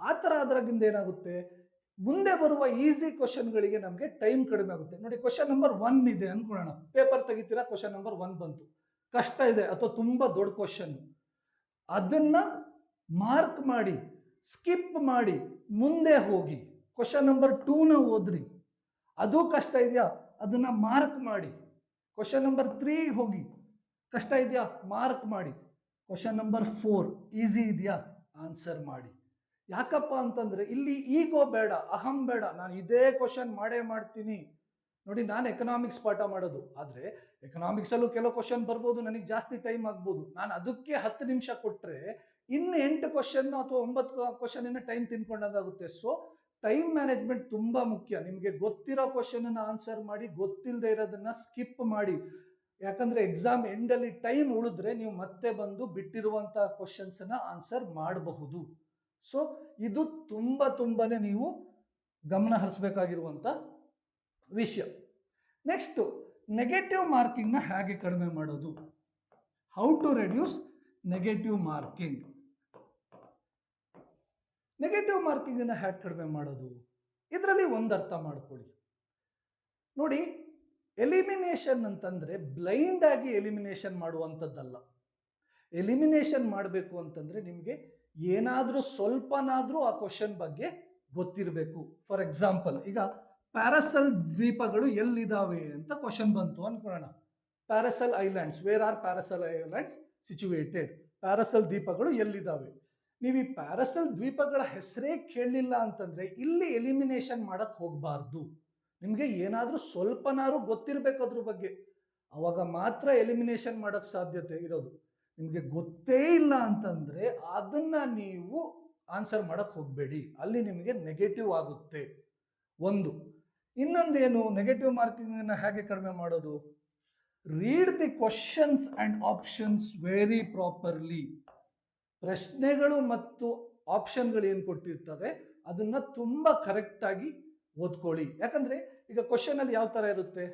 ಆ ಥರ ಅದರಾಗಿಂದ ಏನಾಗುತ್ತೆ? ಮುಂದೆ ಬರುವ ಈಸಿ ಕ್ವಶನ್ಗಳಿಗೆ ನಮಗೆ ಟೈಮ್ ಕಡಿಮೆ ಆಗುತ್ತೆ. ನೋಡಿ ಕ್ವಶನ್ ನಂಬರ್ ಒನ್ ಇದೆ ಅನ್ಕೊಳ್ಳೋಣ. ಪೇಪರ್ ತೆಗಿತೀರಾ? ಕ್ವಶನ್ ನಂಬರ್ ಒನ್ ಬಂತು. ಕಷ್ಟ ಇದೆ ಅಥವಾ ತುಂಬಾ ದೊಡ್ಡ ಕ್ವಶನ್ ಅದನ್ನ ಮಾರ್ಕ್ ಮಾಡಿ ಸ್ಕಿಪ್ ಮಾಡಿ, ಮುಂದೆ ಹೋಗಿ ಕ್ವಶನ್ ನಂಬರ್ ಟೂನ ಓದ್ರಿ. ಅದು ಕಷ್ಟ ಇದೆಯಾ? ಅದನ್ನ ಮಾರ್ಕ್ ಮಾಡಿ. ಕ್ವಶನ್ ನಂಬರ್ ತ್ರೀ ಹೋಗಿ. ಕಷ್ಟ ಇದೆಯಾ? ಮಾರ್ಕ್ ಮಾಡಿ. ಕ್ವಶನ್ ನಂಬರ್ ಫೋರ್ ಈಸಿ ಇದೆಯಾ? ಆನ್ಸರ್ ಮಾಡಿ. ಯಾಕಪ್ಪ ಅಂತಂದ್ರೆ, ಇಲ್ಲಿ ಈಗೋ ಬೇಡ, ಅಹಂ ಬೇಡ. ನಾನು ಇದೇ ಕ್ವಶನ್ ಮಾಡೇ ಮಾಡ್ತೀನಿ. ನೋಡಿ, ನಾನು ಎಕನಾಮಿಕ್ಸ್ ಪಾಠ ಮಾಡೋದು. ಆದರೆ ಎಕನಾಮಿಕ್ಸಲ್ಲೂ ಕೆಲವು ಕ್ವಶನ್ ಬರ್ಬೋದು, ನನಗೆ ಜಾಸ್ತಿ ಟೈಮ್ ಆಗ್ಬೋದು. ನಾನು ಅದಕ್ಕೆ ಹತ್ತು ನಿಮಿಷ ಕೊಟ್ಟರೆ ಇನ್ನು ಎಂಟು ಕ್ವಶನ್ ಅಥವಾ ಒಂಬತ್ತು ಕ್ವಶನ್ ಟೈಮ್ ತಿನ್ಕೊಂಡಂಗಾಗುತ್ತೆ. ಸೊ ಟೈಮ್ ಮ್ಯಾನೇಜ್ಮೆಂಟ್ ತುಂಬಾ ಮುಖ್ಯ. ನಿಮಗೆ ಗೊತ್ತಿರೋ ಕ್ವಶನ್ ಆನ್ಸರ್ ಮಾಡಿ ಗೊತ್ತಿಲ್ಲದೆ ಇರೋದನ್ನ ಸ್ಕಿಪ್ ಮಾಡಿ. ಯಾಕಂದ್ರೆ ಎಕ್ಸಾಮ್ ಎಂಡಲ್ಲಿ ಟೈಮ್ ಉಳಿದ್ರೆ ನೀವು ಮತ್ತೆ ಬಂದು ಬಿಟ್ಟಿರುವಂತಹ ಕ್ವಶನ್ಸ್ ಆನ್ಸರ್ ಮಾಡಬಹುದು. ಸೊ ಇದು ತುಂಬಾ ತುಂಬಾನೇ ನೀವು ಗಮನ ಹರಿಸಬೇಕಾಗಿರುವಂತ ವಿಷಯ. ನೆಕ್ಸ್ಟ್ ನೆಗೆಟಿವ್ ಮಾರ್ಕಿಂಗ್ನ ಹೇಗೆ ಕಡಿಮೆ ಮಾಡೋದು? How to reduce negative marking negative marking ಅನ್ನ ಹೇಗೆ ಕಡಿಮೆ ಮಾಡೋದು. ಇದರಲ್ಲಿ ಒಂದು ಅರ್ಥ ಮಾಡ್ಕೊಳ್ಳಿ. ನೋಡಿ ಎಲಿಮಿನೇಷನ್ ಅಂತಂದ್ರೆ ಬ್ಲೈಂಡ್ ಆಗಿ ಎಲಿಮಿನೇಷನ್ ಮಾಡುವಂಥದ್ದಲ್ಲ. ಎಲಿಮಿನೇಷನ್ ಮಾಡಬೇಕು ಅಂತಂದ್ರೆ ನಿಮಗೆ ಏನಾದರೂ ಸ್ವಲ್ಪನಾದರೂ ಆ ಕ್ವಶನ್ ಬಗ್ಗೆ ಗೊತ್ತಿರಬೇಕು. ಫಾರ್ ಎಕ್ಸಾಂಪಲ್ ಈಗ ಪ್ಯಾರಸಲ್ ದ್ವೀಪಗಳು ಎಲ್ಲಿದ್ದಾವೆ ಅಂತ ಕ್ವಶನ್ ಬಂತು ಅನ್ಕೊಳ್ಳೋಣ. Paracel islands where are Paracel islands situated Paracel ದ್ವೀಪಗಳು ಎಲ್ಲಿದ್ದಾವೆ ನೀವು ಈ ಪ್ಯಾರಸಲ್ ದ್ವೀಪಗಳ ಹೆಸರೇ ಕೇಳಲಿಲ್ಲ ಅಂತಂದ್ರೆ ಇಲ್ಲಿ ಎಲಿಮಿನೇಷನ್ ಮಾಡಕ್ ಹೋಗಬಾರ್ದು. ನಿಮಗೆ ಏನಾದರೂ ಸ್ವಲ್ಪನಾದ್ರೂ ಗೊತ್ತಿರಬೇಕು ಅದ್ರ ಬಗ್ಗೆ. ಅವಾಗ ಮಾತ್ರ ಎಲಿಮಿನೇಷನ್ ಮಾಡಕ್ ಸಾಧ್ಯತೆ ಇರೋದು. ನಿಮಗೆ ಗೊತ್ತೇ ಇಲ್ಲ ಅಂತಂದ್ರೆ ಅದನ್ನ ನೀವು ಆನ್ಸರ್ ಮಾಡಕ್ ಹೋಗಬೇಡಿ. ಅಲ್ಲಿ ನಿಮಗೆ ನೆಗೆಟಿವ್ ಆಗುತ್ತೆ. ಒಂದು. ಇನ್ನೊಂದೇನು? ನೆಗೆಟಿವ್ ಮಾರ್ಕಿಂಗ್ ಹೇಗೆ ಕಡಿಮೆ ಮಾಡೋದು? Read the questions and options very properly. ಪ್ರಶ್ನೆಗಳು ಮತ್ತು ಆಪ್ಷನ್ಗಳು ಏನು ಕೊಟ್ಟಿರ್ತವೆ, ಅದನ್ನ ತುಂಬ ಕರೆಕ್ಟಾಗಿ ಓದ್ಕೊಳ್ಳಿ. ಯಾಕಂದ್ರೆ ಈಗ ಕ್ವಶನ್ ಅಲ್ಲಿ ಯಾವ ತರ ಇರುತ್ತೆ?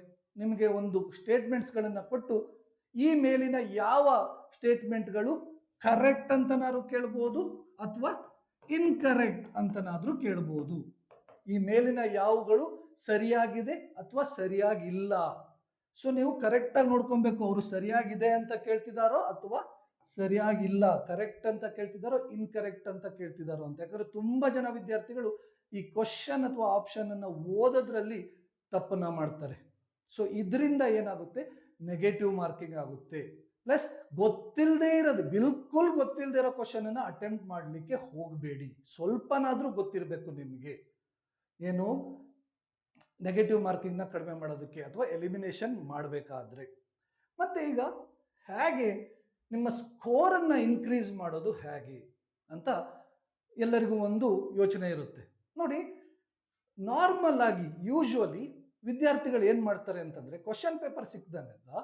ನಿಮಗೆ ಒಂದು ಸ್ಟೇಟ್ಮೆಂಟ್ಸ್ಗಳನ್ನು ಕೊಟ್ಟು ಈ ಮೇಲಿನ ಯಾವ ಸ್ಟೇಟ್ಮೆಂಟ್ಗಳು ಕರೆಕ್ಟ್ ಅಂತನಾದ್ರೂ ಕೇಳ್ಬೋದು ಅಥವಾ ಇನ್ಕರೆಕ್ಟ್ ಅಂತನಾದ್ರೂ ಕೇಳ್ಬೋದು. ಈ ಮೇಲಿನ ಯಾವುಗಳು ಸರಿಯಾಗಿದೆ ಅಥವಾ ಸರಿಯಾಗಿಲ್ಲ. ಸೊ ನೀವು ಕರೆಕ್ಟಾಗಿ ನೋಡ್ಕೊಬೇಕು ಅವರು ಸರಿಯಾಗಿದೆ ಅಂತ ಕೇಳ್ತಿದಾರೋ ಅಥವಾ ಸರಿಯಾಗಿಲ್ಲ ಕರೆಕ್ಟ್ ಅಂತ ಕೇಳ್ತಿದ್ದಾರೋ ಇನ್ಕರೆಕ್ಟ್ ಅಂತ ಕೇಳ್ತಿದ್ದಾರೋ ಅಂತ. ಯಾಕಂದ್ರೆ ತುಂಬಾ ಜನ ವಿದ್ಯಾರ್ಥಿಗಳು ಈ ಕ್ವಶನ್ ಅಥವಾ ಆಪ್ಷನ್ ಅನ್ನು ಓದೋದ್ರಲ್ಲಿ ತಪ್ಪನ್ನ ಮಾಡ್ತಾರೆ. ಸೊ ಇದರಿಂದ ಏನಾಗುತ್ತೆ? ನೆಗೆಟಿವ್ ಮಾರ್ಕಿಂಗ್ ಆಗುತ್ತೆ. ಪ್ಲಸ್ ಗೊತ್ತಿಲ್ಲದೆ ಇರೋದು, ಬಿಲ್ಕುಲ್ ಗೊತ್ತಿಲ್ಲದೆ ಇರೋ ಕ್ವಶನ್ ಅನ್ನ ಅಟೆಂಪ್ಟ್ ಮಾಡಲಿಕ್ಕೆ ಹೋಗಬೇಡಿ. ಸ್ವಲ್ಪನಾದ್ರೂ ಗೊತ್ತಿರಬೇಕು ನಿಮಗೆ. ಏನು? ನೆಗೆಟಿವ್ ಮಾರ್ಕಿಂಗ್ನ ಕಡಿಮೆ ಮಾಡೋದಕ್ಕೆ ಅಥವಾ ಎಲಿಮಿನೇಷನ್ ಮಾಡಬೇಕಾದ್ರೆ. ಮತ್ತೆ ಈಗ, ಹೇಗೆ ನಿಮ್ಮ ಸ್ಕೋರನ್ನು ಇನ್ಕ್ರೀಸ್ ಮಾಡೋದು ಹೇಗೆ ಅಂತ ಎಲ್ಲರಿಗೂ ಒಂದು ಯೋಚನೆ ಇರುತ್ತೆ. ನೋಡಿ ನಾರ್ಮಲ್ ಆಗಿ ಯೂಶುವಲಿ ವಿದ್ಯಾರ್ಥಿಗಳು ಏನು ಮಾಡ್ತಾರೆ ಅಂತಂದ್ರೆ ಕ್ವಶನ್ ಪೇಪರ್ ಸಿಕ್ಕಿದಾಗ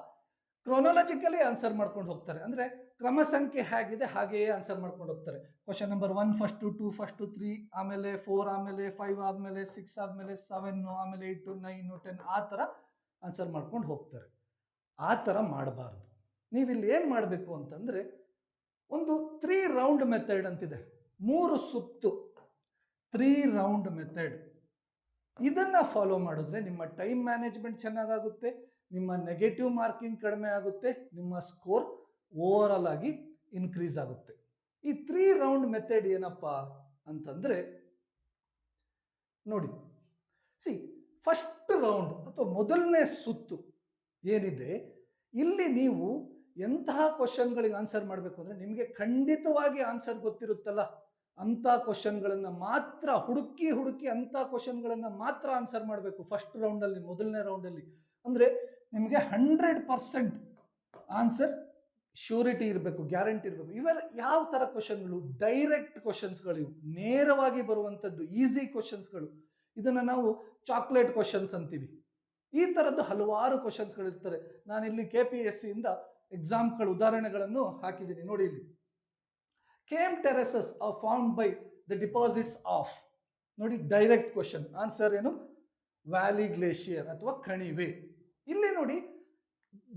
ಕ್ರೊನಾಲಜಿಕಲಿ ಆನ್ಸರ್ ಮಾಡ್ಕೊಂಡು ಹೋಗ್ತಾರೆ. ಅಂದ್ರೆ ಕ್ರಮ ಸಂಖ್ಯೆ ಹೇಗಿದೆ, ಹಾಗೆಯೇ ಆನ್ಸರ್ ಮಾಡ್ಕೊಂಡು ಹೋಗ್ತಾರೆ. Question number one first two first three ಆಮೇಲೆ ಫೋರ್ ಆಮೇಲೆ ಫೈವ್ ಆದಮೇಲೆ ಸಿಕ್ಸ್ ಆದಮೇಲೆ ಸೆವೆನ್ನು ಆಮೇಲೆ ಏಯ್ಟು ನೈನು ಟೆನ್ ಆ ಥರ ಆನ್ಸರ್ ಮಾಡ್ಕೊಂಡು ಹೋಗ್ತಾರೆ. ಆ ಥರ ಮಾಡಬಾರ್ದು. ನೀವಿಲ್ಲಿ ಏನು ಮಾಡಬೇಕು ಅಂತಂದರೆ, ಒಂದು ತ್ರೀ ರೌಂಡ್ ಮೆಥಡ್ ಅಂತಿದೆ. ಮೂರು ಸುತ್ತು ತ್ರೀ ರೌಂಡ್ ಮೆಥಡ್ ಇದನ್ನ ಫಾಲೋ ಮಾಡಿದ್ರೆ ನಿಮ್ಮ ಟೈಮ್ ಮ್ಯಾನೇಜ್ಮೆಂಟ್ ಚೆನ್ನಾಗಾಗುತ್ತೆ, ನಿಮ್ಮ ನೆಗೆಟಿವ್ ಮಾರ್ಕಿಂಗ್ ಕಡಿಮೆ ಆಗುತ್ತೆ, ನಿಮ್ಮ ಸ್ಕೋರ್ ಓವರ್ ಆಗಿ ಇನ್ಕ್ರೀಸ್ ಆಗುತ್ತೆ. ಈ ತ್ರೀ ರೌಂಡ್ ಮೆಥಡ್ ಏನಪ್ಪ ಅಂತಂದ್ರೆ, ನೋಡಿ ಸಿ ಫಸ್ಟ್ ರೌಂಡ್ ಅಥವಾ ಮೊದಲನೇ ಸುತ್ತು ಏನಿದೆ, ಇಲ್ಲಿ ನೀವು ಎಂತಹ ಕ್ವಶನ್ಗಳಿಗೆ ಆನ್ಸರ್ ಮಾಡಬೇಕು ಅಂದರೆ ನಿಮಗೆ ಖಂಡಿತವಾಗಿ ಆನ್ಸರ್ ಗೊತ್ತಿರುತ್ತಲ್ಲ. ಅಂಥ ಕ್ವಶನ್ಗಳನ್ನು ಮಾತ್ರ ಹುಡುಕಿ ಹುಡುಕಿ ಅಂಥ ಕ್ವಶನ್ಗಳನ್ನು ಮಾತ್ರ ಆನ್ಸರ್ ಮಾಡಬೇಕು ಫಸ್ಟ್ ರೌಂಡಲ್ಲಿ ಮೊದಲನೇ ರೌಂಡಲ್ಲಿ ಅಂದರೆ ನಿಮಗೆ ಹಂಡ್ರೆಡ್ ಪರ್ಸೆಂಟ್ ಆನ್ಸರ್ ಶ್ಯೂರಿಟಿ ಇರಬೇಕು ಗ್ಯಾರಂಟಿ ಇರಬೇಕು. ಇವೆಲ್ಲ ಯಾವ ಥರ ಕ್ವಶನ್ಗಳು ಡೈರೆಕ್ಟ್ ಕ್ವಶನ್ಸ್ಗಳು ಇವು ನೇರವಾಗಿ ಬರುವಂಥದ್ದು ಈಸಿ ಕ್ವಶನ್ಸ್ಗಳು ಇದನ್ನು ನಾವು ಚಾಕ್ಲೇಟ್ ಕ್ವಶನ್ಸ್ ಅಂತೀವಿ. ಈ ಥರದ್ದು ಹಲವಾರು ಕ್ವಶನ್ಸ್ಗಳು ಇರ್ತಾರೆ ನಾನಿಲ್ಲಿ ಕೆ ಪಿ ಎಸ್ ಸಿಯಿಂದ ಎಕ್ಸಾಮ್ಗಳ ಉದಾಹರಣೆಗಳನ್ನು ಹಾಕಿದ್ದೀನಿ. ನೋಡಿ ಇಲ್ಲಿ. Kame terraces are found by the deposits of ನೋಡಿ ಡೈರೆಕ್ಟ್ ಕ್ವಶನ್ ಆನ್ಸರ್ ಏನು? ವ್ಯಾಲಿ ಗ್ಲೇಷಿಯರ್ ಅಥವಾ ಕಣಿವೆ. ಇಲ್ಲಿ ನೋಡಿ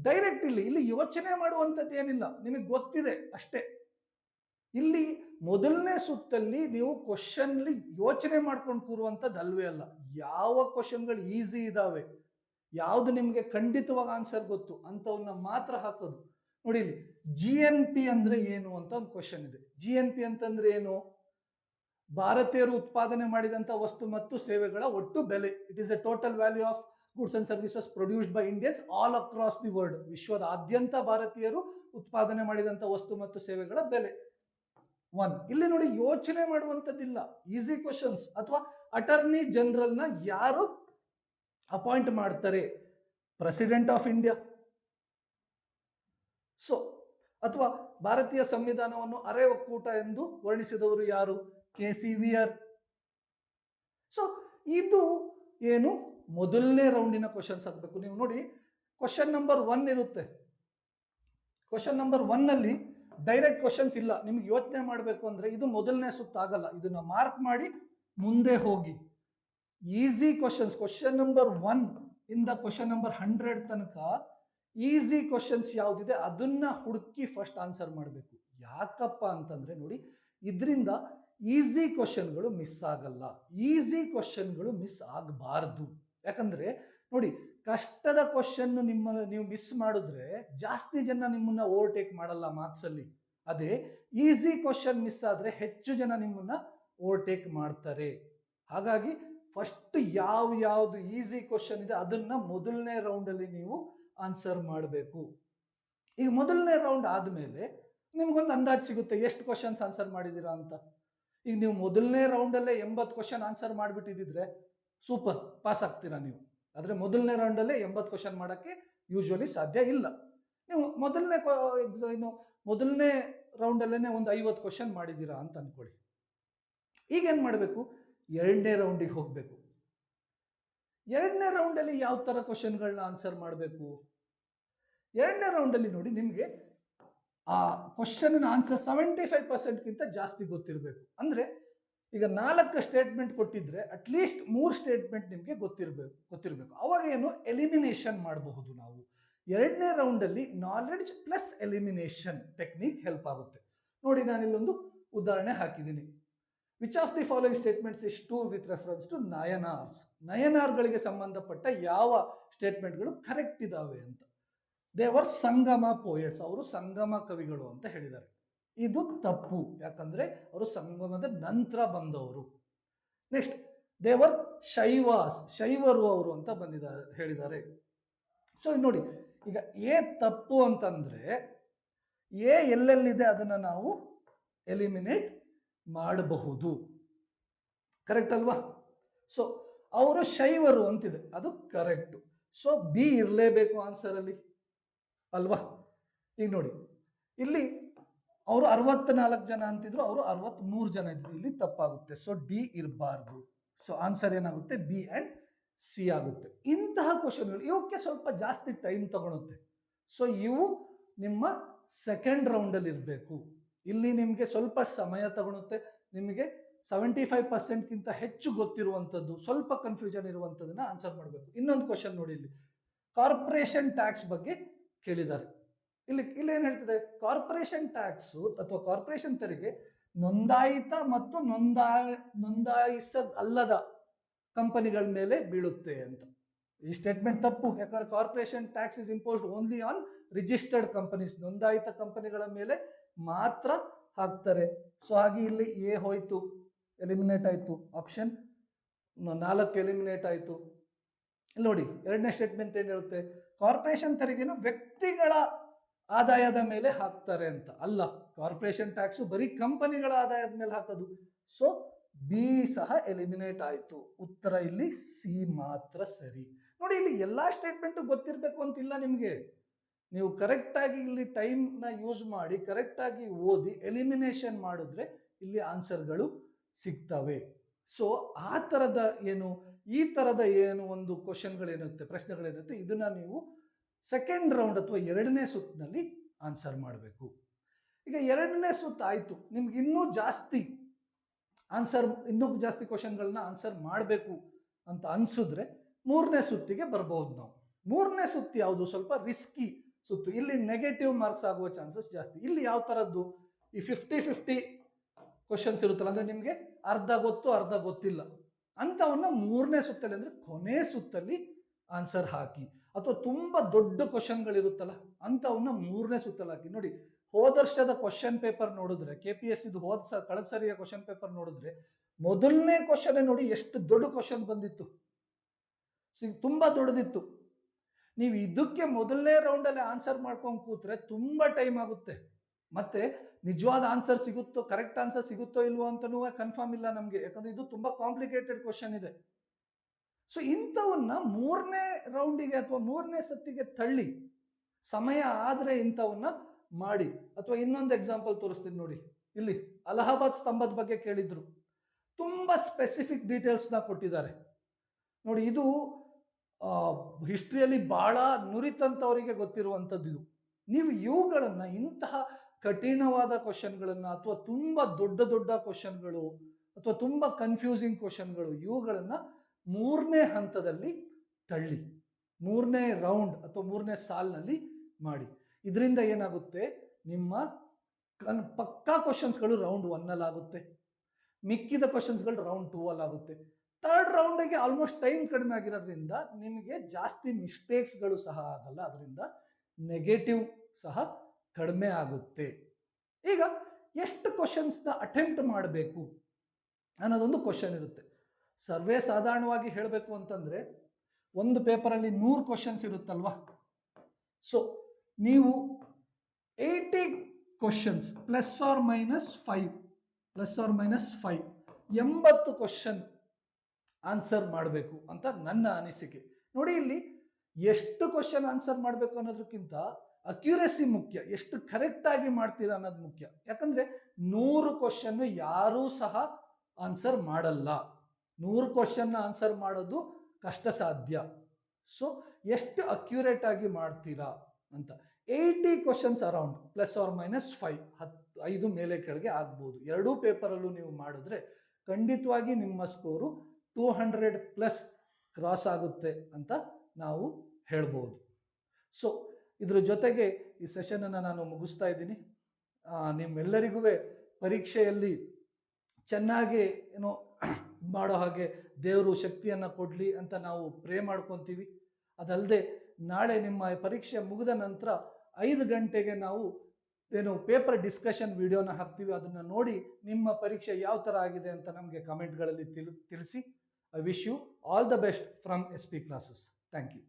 ಡೈರೆಕ್ಟ್ ಇಲ್ಲಿ ಇಲ್ಲಿ ಯೋಚನೆ ಮಾಡುವಂಥದ್ದು ಏನಿಲ್ಲ. ನಿಮಗೆ ಗೊತ್ತಿದೆ ಅಷ್ಟೇ. ಇಲ್ಲಿ ಮೊದಲನೇ ಸುತ್ತಲ್ಲಿ ನೀವು ಕ್ವಶನ್ಲಿ ಯೋಚನೆ ಮಾಡ್ಕೊಂಡು ಕೂರುವಂಥದ್ದು ಅಲ್ವೇ ಅಲ್ಲ. ಯಾವ ಕ್ವಶನ್ಗಳು ಈಸಿ ಇದಾವೆ? ಯಾವುದು ನಿಮಗೆ ಖಂಡಿತವಾಗಿ ಆನ್ಸರ್ ಗೊತ್ತು ಅಂಥವನ್ನ ಮಾತ್ರ ಹಾಕೋದು. ನೋಡಿ ಇಲ್ಲಿ ಜಿ ಎನ್ ಪಿ ಅಂದ್ರೆ ಏನು ಅಂತ ಒಂದು ಕ್ವಶನ್ ಇದೆ. ಜಿ ಎನ್ ಪಿ ಅಂತಂದ್ರೆ ಏನು? ಭಾರತೀಯರು ಉತ್ಪಾದನೆ ಮಾಡಿದಂಥ ವಸ್ತು ಮತ್ತು ಸೇವೆಗಳ ಒಟ್ಟು ಬೆಲೆ. It is a total value of goods and services produced by Indians all across the world ವಿಶ್ವದಾದ್ಯಂತ ಭಾರತೀಯರು ಉತ್ಪಾದನೆ ಮಾಡಿದಂಥ ವಸ್ತು ಮತ್ತು ಸೇವೆಗಳ ಬೆಲೆ. ಒನ್ ಇಲ್ಲಿ ನೋಡಿ ಯೋಚನೆ ಮಾಡುವಂಥದ್ದಿಲ್ಲ. ಈಸಿ ಕ್ವಶನ್ಸ್ ಅಥವಾ ಅಟರ್ನಿ ಜನರಲ್ನ ಯಾರು ಅಪಾಯಿಂಟ್ ಮಾಡ್ತಾರೆ ಪ್ರೆಸಿಡೆಂಟ್ ಆಫ್ ಇಂಡಿಯಾ. ಸೊ ಅಥವಾ ಭಾರತೀಯ ಸಂವಿಧಾನವನ್ನು ಅರೆ ಒಕ್ಕೂಟ ಎಂದು ವರ್ಣಿಸಿದವರು ಯಾರು? K C V R. So ಇದು ಏನು? ಮೊದಲನೇ ರೌಂಡಿನ ಕ್ವಶನ್ಸ್ ಆಗಬೇಕು. ನೀವು ನೋಡಿ ಕ್ವಶನ್ ನಂಬರ್ ಒನ್ ಇರುತ್ತೆ. ಕ್ವಶನ್ ನಂಬರ್ ಒನ್ ಅಲ್ಲಿ ಡೈರೆಕ್ಟ್ ಕ್ವಶನ್ಸ್ ಇಲ್ಲ. ನಿಮ್ಗೆ ಯೋಚನೆ ಮಾಡಬೇಕು ಅಂದ್ರೆ ಇದು ಮೊದಲನೇ ಸುತ್ತಾಗಲ್ಲ. ಇದನ್ನ ಮಾರ್ಕ್ ಮಾಡಿ ಮುಂದೆ ಹೋಗಿ. Easy questions question number one ಇಂದ ಕ್ವಶನ್ ನಂಬರ್ ಹಂಡ್ರೆಡ್ ತನಕ ಈಸಿ ಕ್ವಶನ್ಸ್ ಯಾವುದಿದೆ ಅದನ್ನ ಹುಡುಕಿ ಫಸ್ಟ್ ಆನ್ಸರ್ ಮಾಡಬೇಕು. ಯಾಕಪ್ಪ ಅಂತಂದ್ರೆ ನೋಡಿ, ಇದರಿಂದ ಈಸಿ ಕ್ವಶನ್ಗಳು ಮಿಸ್ ಆಗಲ್ಲ. ಈಸಿ ಕ್ವಶನ್ಗಳು ಮಿಸ್ ಆಗಬಾರ್ದು. ಯಾಕಂದ್ರೆ ನೋಡಿ, ಕಷ್ಟದ ಕ್ವಶನ್ ನಿಮ್ಮ, ನೀವು ಮಿಸ್ ಮಾಡಿದ್ರೆ ಜಾಸ್ತಿ ಜನ ನಿಮ್ಮನ್ನ ಓವರ್ಟೇಕ್ ಮಾಡಲ್ಲ ಮಾರ್ಕ್ಸ್ ಅಲ್ಲಿ. ಅದೇ ಈಸಿ ಕ್ವಶನ್ ಮಿಸ್ ಆದ್ರೆ ಹೆಚ್ಚು ಜನ ನಿಮ್ಮನ್ನ ಓವರ್ಟೇಕ್ ಮಾಡ್ತಾರೆ. ಹಾಗಾಗಿ ಫಸ್ಟ್ ಯಾವ ಯಾವುದು ಈಸಿ ಕ್ವಶನ್ ಇದೆ ಅದನ್ನ ಮೊದಲನೇ ರೌಂಡಲ್ಲಿ ನೀವು ಆನ್ಸರ್ ಮಾಡಬೇಕು. ಈಗ ಮೊದಲನೇ ರೌಂಡ್ ಆದಮೇಲೆ ನಿಮ್ಗೊಂದು ಅಂದಾಜು ಸಿಗುತ್ತೆ, ಎಷ್ಟು ಕ್ವಶನ್ಸ್ ಆನ್ಸರ್ ಮಾಡಿದ್ದೀರಾ ಅಂತ. ಈಗ ನೀವು ಮೊದಲನೇ ರೌಂಡಲ್ಲೇ ಎಂಬತ್ತು ಕ್ವಶನ್ ಆನ್ಸರ್ ಮಾಡಿಬಿಟ್ಟಿದ್ರೆ ಸೂಪರ್ ಪಾಸ್ ಆಗ್ತೀರಾ ನೀವು. ಆದರೆ ಮೊದಲನೇ ರೌಂಡಲ್ಲೇ ಎಂಬತ್ತು ಕ್ವಶನ್ ಮಾಡೋಕ್ಕೆ ಯೂಶ್ವಲಿ ಸಾಧ್ಯ ಇಲ್ಲ. ನೀವು ಮೊದಲನೇ ಏನು ಮೊದಲನೇ ರೌಂಡಲ್ಲೇ ಒಂದು ಐವತ್ತು ಕ್ವಶನ್ ಮಾಡಿದ್ದೀರಾ ಅಂತ ಅಂದ್ಕೊಳ್ಳಿ ಈಗ ಏನು ಮಾಡಬೇಕು? ಎರಡನೇ ರೌಂಡಿಗೆ ಹೋಗಬೇಕು. ಎರಡನೇ ರೌಂಡಲ್ಲಿ ಯಾವ ಥರ ಕ್ವಶನ್ಗಳನ್ನ ಆನ್ಸರ್ ಮಾಡಬೇಕು? ಎರಡನೇ ರೌಂಡಲ್ಲಿ ನೋಡಿ ನಿಮಗೆ ಆ ಕ್ವಶನ್ ಆನ್ಸರ್ ಸೆವೆಂಟಿ ಫೈವ್ ಪರ್ಸೆಂಟ್ಗಿಂತ ಜಾಸ್ತಿ ಗೊತ್ತಿರಬೇಕು. ಅಂದರೆ ಈಗ ನಾಲ್ಕು ಸ್ಟೇಟ್ಮೆಂಟ್ ಕೊಟ್ಟಿದ್ರೆ ಅಟ್ಲೀಸ್ಟ್ ಮೂರು ಸ್ಟೇಟ್ಮೆಂಟ್ ನಿಮಗೆ ಗೊತ್ತಿರಬೇಕು ಗೊತ್ತಿರಬೇಕು. ಅವಾಗ ಏನು ಎಲಿಮಿನೇಷನ್ ಮಾಡಬಹುದು ನಾವು. ಎರಡನೇ ರೌಂಡಲ್ಲಿ knowledge plus elimination technique help ಆಗುತ್ತೆ. ನೋಡಿ ನಾನಿಲ್ಲೊಂದು ಉದಾಹರಣೆ ಹಾಕಿದ್ದೀನಿ. Which of the following statements is true with reference to Nayanars ನಯನಾರ್ಗಳಿಗೆ ಸಂಬಂಧಪಟ್ಟ ಯಾವ ಸ್ಟೇಟ್ಮೆಂಟ್ಗಳು ಕರೆಕ್ಟ್ ಇದಾವೆ ಅಂತ. ದೇವರ್ ಸಂಗಮ ಪೋಯಟ್ಸ್ ಅವರು ಸಂಗಮ ಕವಿಗಳು ಅಂತ ಹೇಳಿದ್ದಾರೆ. ಇದು ತಪ್ಪು. ಯಾಕಂದ್ರೆ ಅವರು ಸಂಗಮದ ನಂತರ ಬಂದವರು. ನೆಕ್ಸ್ಟ್ ದೇವರ್ ಶೈವಾಸ್ ಶೈವರು ಅವರು ಅಂತ ಬಂದಿದ್ದಾರೆ, ಹೇಳಿದ್ದಾರೆ. ಸೊ ನೋಡಿ, ಈಗ ಎ ತಪ್ಪು ಅಂತಂದ್ರೆ ಎ ಎಲ್ಲೆಲ್ಲಿದೆ ಅದನ್ನ ನಾವು ಎಲಿಮಿನೇಟ್ ಮಾಡಬಹುದು. ಕರೆಕ್ಟ್ ಅಲ್ವಾ? ಸೊ ಅವರು ಶೈವರು ಅಂತಿದೆ. ಅದು ಕರೆಕ್ಟ್ ಸೊ ಬಿ ಇರಲೇಬೇಕು ಆನ್ಸರ್ ಅಲ್ಲಿ. ಅಲ್ವಾ? ಈಗ ನೋಡಿ. ಇಲ್ಲಿ ಅವರು ಅರವತ್ನಾಲ್ಕು ಜನ ಅಂತಿದ್ರು, ಅವರು ಅರವತ್ಮೂರು ಜನ ಇದ್ರು. ಇಲ್ಲಿ ತಪ್ಪಾಗುತ್ತೆ. ಸೊ ಡಿ ಇರಬಾರ್ದು. ಸೊ ಆನ್ಸರ್ ಏನಾಗುತ್ತೆ? ಬಿ ಆ್ಯಂಡ್ ಸಿ ಆಗುತ್ತೆ. ಇಂತಹ ಕ್ವಶನ್ಗಳು ಇವಕ್ಕೆ ಸ್ವಲ್ಪ ಜಾಸ್ತಿ ಟೈಮ್ ತಗೊಳುತ್ತೆ. ಸೊ ಇವು ನಿಮ್ಮ ಸೆಕೆಂಡ್ ರೌಂಡಲ್ಲಿ ಇರಬೇಕು. ಇಲ್ಲಿ ನಿಮಗೆ ಸ್ವಲ್ಪ ಸಮಯ ತಗೊಳುತ್ತೆ. ನಿಮಗೆ ಸೆವೆಂಟಿ ಫೈವ್ ಪರ್ಸೆಂಟ್ಗಿಂತ ಹೆಚ್ಚು ಗೊತ್ತಿರುವಂಥದ್ದು ಸ್ವಲ್ಪ ಕನ್ಫ್ಯೂಷನ್ ಇರುವಂಥದ್ದನ್ನ ಆನ್ಸರ್ ಮಾಡಬೇಕು. ಇನ್ನೊಂದು ಕ್ವಶನ್ ನೋಡಿ ಇಲ್ಲಿ. ಕಾರ್ಪೊರೇಷನ್ ಟ್ಯಾಕ್ಸ್ ಬಗ್ಗೆ ಕೇಳಿದ್ದಾರೆ. ಇಲ್ಲಿ ಇಲ್ಲಿ ಏನು ಹೇಳ್ತಿದೆ? ಕಾರ್ಪೊರೇಷನ್ ಟ್ಯಾಕ್ಸು ಅಥವಾ ಕಾರ್ಪೊರೇಷನ್ ತೆರಿಗೆ ನೋಂದಾಯಿತ ಮತ್ತು ನೋಂದಾ ನೋಂದಾಯಿಸದ ಅಲ್ಲದ ಕಂಪನಿಗಳ ಮೇಲೆ ಬೀಳುತ್ತೆ ಅಂತ. ಈ ಸ್ಟೇಟ್ಮೆಂಟ್ ತಪ್ಪು. ಯಾಕಂದ್ರೆ corporation tax is imposed only on registered companies ನೋಂದಾಯಿತ ಕಂಪನಿಗಳ ಮೇಲೆ ಮಾತ್ರ ಹಾಕ್ತಾರೆ. ಸೊ ಹಾಗೆ ಇಲ್ಲಿ ಎ ಹೋಯ್ತು. ಎಲಿಮಿನೇಟ್ ಆಯಿತು. ಆಪ್ಷನ್ ನಾಲ್ಕು ಎಲಿಮಿನೇಟ್ ಆಯಿತು. ನೋಡಿ, ಎರಡನೇ ಸ್ಟೇಟ್ಮೆಂಟ್ ಏನು ಹೇಳುತ್ತೆ? ಕಾರ್ಪೊರೇಷನ್ ತೆರಿಗೆನ ವ್ಯಕ್ತಿಗಳ ಆದಾಯದ ಮೇಲೆ ಹಾಕ್ತಾರೆ ಅಂತ. ಅಲ್ಲ ಕಾರ್ಪೊರೇಷನ್ ಟ್ಯಾಕ್ಸ್ ಬರೀ ಕಂಪನಿಗಳ ಆದಾಯದ ಮೇಲೆ ಹಾಕೋದು. ಸೊ ಬಿ ಸಹ ಎಲಿಮಿನೇಟ್ ಆಯಿತು. ಉತ್ತರ ಇಲ್ಲಿ ಸಿ ಮಾತ್ರ ಸರಿ. ನೋಡಿ, ಇಲ್ಲಿ ಎಲ್ಲಾ ಸ್ಟೇಟ್ಮೆಂಟ್ ಗೊತ್ತಿರಬೇಕು ಅಂತಿಲ್ಲ ನಿಮಗೆ. ನೀವು ಕರೆಕ್ಟಾಗಿ ಇಲ್ಲಿ ಟೈಮ್ನ ಯೂಸ್ ಮಾಡಿ ಕರೆಕ್ಟಾಗಿ ಓದಿ ಎಲಿಮಿನೇಷನ್ ಮಾಡಿದ್ರೆ ಇಲ್ಲಿ ಆನ್ಸರ್ಗಳು ಸಿಗ್ತವೆ. ಸೊ ಆ ಥರದ ಏನು, ಈ ಥರದ ಏನು ಒಂದು ಕ್ವಶನ್ಗಳೇನಿರುತ್ತೆ ಪ್ರಶ್ನೆಗಳೇನಿರುತ್ತೆ, ಇದನ್ನು ನೀವು ಸೆಕೆಂಡ್ ರೌಂಡ್ ಅಥವಾ ಎರಡನೇ ಸುತ್ತಿನಲ್ಲಿ ಆನ್ಸರ್ ಮಾಡಬೇಕು. ಈಗ ಎರಡನೇ ಸುತ್ತು ಆಯಿತು, ನಿಮ್ಗೆ ಇನ್ನೂ ಜಾಸ್ತಿ ಆನ್ಸರ್ ಇನ್ನೂ ಜಾಸ್ತಿ ಕ್ವಶನ್ಗಳನ್ನ ಆನ್ಸರ್ ಮಾಡಬೇಕು ಅಂತ ಅನಿಸಿದ್ರೆ ಮೂರನೇ ಸುತ್ತಿಗೆ ಬರ್ಬೋದು ನಾವು. ಮೂರನೇ ಸುತ್ತು ಯಾವುದು? ಸ್ವಲ್ಪ ರಿಸ್ಕಿ ಸುತ್ತು. ಇಲ್ಲಿ ನೆಗೆಟಿವ್ ಮಾರ್ಕ್ಸ್ ಆಗುವ ಚಾನ್ಸಸ್ ಜಾಸ್ತಿ. ಇಲ್ಲಿ ಯಾವ ಥರದ್ದು ಈ ಫಿಫ್ಟಿ ಫಿಫ್ಟಿ ಕ್ವಶನ್ಸ್ ಇರುತ್ತಲ್ಲ, ಅಂದರೆ ನಿಮಗೆ ಅರ್ಧ ಗೊತ್ತು, ಅರ್ಧ ಗೊತ್ತಿಲ್ಲ. ಅಂಥವನ್ನ ಮೂರನೇ ಸುತ್ತಲ್ಲಿ, ಅಂದರೆ ಕೊನೆ ಸುತ್ತಲ್ಲಿ ಆನ್ಸರ್ ಹಾಕಿ. ಅಥವಾ ತುಂಬ ದೊಡ್ಡ ಕ್ವಶನ್ಗಳಿರುತ್ತಲ್ಲ ಅಂಥವನ್ನ ಮೂರನೇ ಸುತ್ತಲ್ಲಿ ಹಾಕಿ. ನೋಡಿ, ಹೋದ ವರ್ಷದ ಕ್ವಶನ್ ಪೇಪರ್ ನೋಡಿದ್ರೆ ಕೆ ಪಿ ಎಸ್ ಇದು ಹೋದ ಸ, ಕಳೆದ ಸರಿಯ ಕ್ವಶನ್ ಪೇಪರ್ ನೋಡಿದ್ರೆ, ಮೊದಲನೇ ಕ್ವಶನ್ ನೋಡಿ ಎಷ್ಟು ದೊಡ್ಡ ಕ್ವಶನ್ ಬಂದಿತ್ತು. ಸೊ, ತುಂಬಾ ದೊಡ್ಡದಿತ್ತು. ನೀವು ಇದಕ್ಕೆ ಮೊದಲನೇ ರೌಂಡಲ್ಲಿ ಆನ್ಸರ್ ಮಾಡ್ಕೊಂಡು ಕೂತ್ರೆ ತುಂಬ ಟೈಮ್ ಆಗುತ್ತೆ. ಮತ್ತೆ ನಿಜವಾದ ಆನ್ಸರ್ ಸಿಗುತ್ತೋ ಕರೆಕ್ಟ್ ಆನ್ಸರ್ ಸಿಗುತ್ತೋ ಇಲ್ವೋ ಅಂತನೂ ಕನ್ಫರ್ಮ್ ಇಲ್ಲ ನಮಗೆ. ಯಾಕಂದ್ರೆ ಇದು ತುಂಬ ಕಾಂಪ್ಲಿಕೇಟೆಡ್ ಕ್ವಶನ್ ಇದೆ. ಸೊ ಇಂಥವನ್ನ ಮೂರನೇ ರೌಂಡಿಗೆ ಅಥವಾ ಮೂರನೇ ಸತ್ತಿಗೆ ತಳ್ಳಿ, ಸಮಯ ಆದರೆ ಇಂಥವನ್ನ ಮಾಡಿ. ಅಥವಾ ಇನ್ನೊಂದು ಎಕ್ಸಾಂಪಲ್ ತೋರಿಸ್ತೀನಿ ನೋಡಿ. ಇಲ್ಲಿ ಅಲಹಾಬಾದ್ ಸ್ತಂಭದ ಬಗ್ಗೆ ಕೇಳಿದ್ರು. ತುಂಬ ಸ್ಪೆಸಿಫಿಕ್ ಡೀಟೇಲ್ಸ್ನ ಕೊಟ್ಟಿದ್ದಾರೆ. ನೋಡಿ, ಇದು ಹಿಸ್ಟ್ರಿಯಲ್ಲಿ ಬಹಳ ನುರಿತಂಥವರಿಗೆ ಗೊತ್ತಿರುವಂಥದ್ದು ಇದು. ನೀವು ಇವುಗಳನ್ನು ಇಂತಹ ಕಠಿಣವಾದ ಕ್ವಶನ್ಗಳನ್ನು ಅಥವಾ ತುಂಬ ದೊಡ್ಡ ದೊಡ್ಡ ಕ್ವಶನ್ಗಳು ಅಥವಾ ತುಂಬ ಕನ್ಫ್ಯೂಸಿಂಗ್ ಕ್ವಶನ್ಗಳು ಇವುಗಳನ್ನು ಮೂರನೇ ಹಂತದಲ್ಲಿ ತಳ್ಳಿ, ಮೂರನೇ ರೌಂಡ್ ಅಥವಾ ಮೂರನೇ ಸಾಲ್ನಲ್ಲಿ ಮಾಡಿ. ಇದರಿಂದ ಏನಾಗುತ್ತೆ? ನಿಮ್ಮ ಕನ್, ಪಕ್ಕಾ ಕ್ವಶನ್ಸ್ಗಳು ರೌಂಡ್ ಒನ್ನಲ್ಲಿ ಆಗುತ್ತೆ ಮಿಕ್ಕಿದ ಕ್ವಶನ್ಸ್ಗಳು ರೌಂಡ್ ಟೂ ಆಗುತ್ತೆ ಥರ್ಡ್ ರೌಂಡಿಗೆ ಆಲ್ಮೋಸ್ಟ್ ಟೈಮ್ ಕಡಿಮೆ ಆಗಿರೋದ್ರಿಂದ ನಿಮಗೆ ಜಾಸ್ತಿ ಮಿಸ್ಟೇಕ್ಸ್ಗಳು ಸಹ ಆಗಲ್ಲ ಅದರಿಂದ ನೆಗೆಟಿವ್ ಸಹ ಕಡಿಮೆ ಆಗುತ್ತೆ. ಈಗ ಎಷ್ಟು ಕ್ವಶನ್ಸ್ನ ಅಟೆಂಪ್ಟ್ ಮಾಡಬೇಕು ಅನ್ನೋದೊಂದು ಕ್ವಶನ್ ಇರುತ್ತೆ. ಸರ್ವೇ ಸಾಧಾರಣವಾಗಿ ಹೇಳಬೇಕು ಅಂತಂದರೆ ಒಂದು ಪೇಪರಲ್ಲಿ ನೂರು ಕ್ವಶನ್ಸ್ ಇರುತ್ತಲ್ವಾ? ಸೊ ನೀವು eighty questions plus or minus five plus or minus five ಎಂಬತ್ತು ಕ್ವಶನ್ ಆನ್ಸರ್ ಮಾಡಬೇಕು ಅಂತ ನನ್ನ ಅನಿಸಿಕೆ. ನೋಡಿ ಇಲ್ಲಿ ಎಷ್ಟು ಕ್ವಶನ್ ಆನ್ಸರ್ ಮಾಡಬೇಕು ಅನ್ನೋದಕ್ಕಿಂತ ಅಕ್ಯುರೆಸಿ ಮುಖ್ಯ, ಎಷ್ಟು ಕರೆಕ್ಟ್ ಆಗಿ ಮಾಡ್ತೀರಾ ಅನ್ನೋದು ಮುಖ್ಯ. ಯಾಕಂದ್ರೆ ನೂರು ಕ್ವಶನ್ ಯಾರೂ ಸಹ ಆನ್ಸರ್ ಮಾಡಲ್ಲ. ನೂರು ಕ್ವಶನ್ ಆನ್ಸರ್ ಮಾಡೋದು ಕಷ್ಟ ಸಾಧ್ಯ ಸೊ ಎಷ್ಟು ಅಕ್ಯುರೇಟ್ ಆಗಿ ಮಾಡ್ತೀರಾ ಅಂತ. Eighty questions around plus or minus five ಹತ್ತು ಐದು ಮೇಲೆ ಕೆಳಗೆ ಆಗ್ಬೋದು. ಎರಡೂ ಪೇಪರಲ್ಲೂ ನೀವು ಮಾಡಿದ್ರೆ ಖಂಡಿತವಾಗಿ ನಿಮ್ಮ score two hundred plus cross ಆಗುತ್ತೆ ಅಂತ ನಾವು ಹೇಳ್ಬೋದು. ಸೊ ಇದ್ರ ಜೊತೆಗೆ ಈ ಸೆಷನನ್ನು ನಾನು ಮುಗಿಸ್ತಾ ಇದ್ದೀನಿ. ನಿಮ್ಮೆಲ್ಲರಿಗೂ ಪರೀಕ್ಷೆಯಲ್ಲಿ ಚೆನ್ನಾಗಿ ಏನೋ ಮಾಡೋ ಹಾಗೆ ದೇವರು ಶಕ್ತಿಯನ್ನು ಕೊಡಲಿ ಅಂತ ನಾವು ಪ್ರೇ ಮಾಡ್ಕೊತೀವಿ. ಅದಲ್ಲದೆ ನಾಳೆ ನಿಮ್ಮ ಪರೀಕ್ಷೆ ಮುಗಿದ ನಂತರ ಐದು ಗಂಟೆಗೆ ನಾವು ಏನು ಪೇಪರ್ ಡಿಸ್ಕಷನ್ ವಿಡಿಯೋನ ಹಾಕ್ತೀವಿ. ಅದನ್ನು ನೋಡಿ ನಿಮ್ಮ ಪರೀಕ್ಷೆ ಯಾವ ಥರ ಆಗಿದೆ ಅಂತ ನಮಗೆ ಕಮೆಂಟ್ಗಳಲ್ಲಿ ತಿಳಿ, ತಿಳಿಸಿ. I wish you all the best from SP classes. Thank you.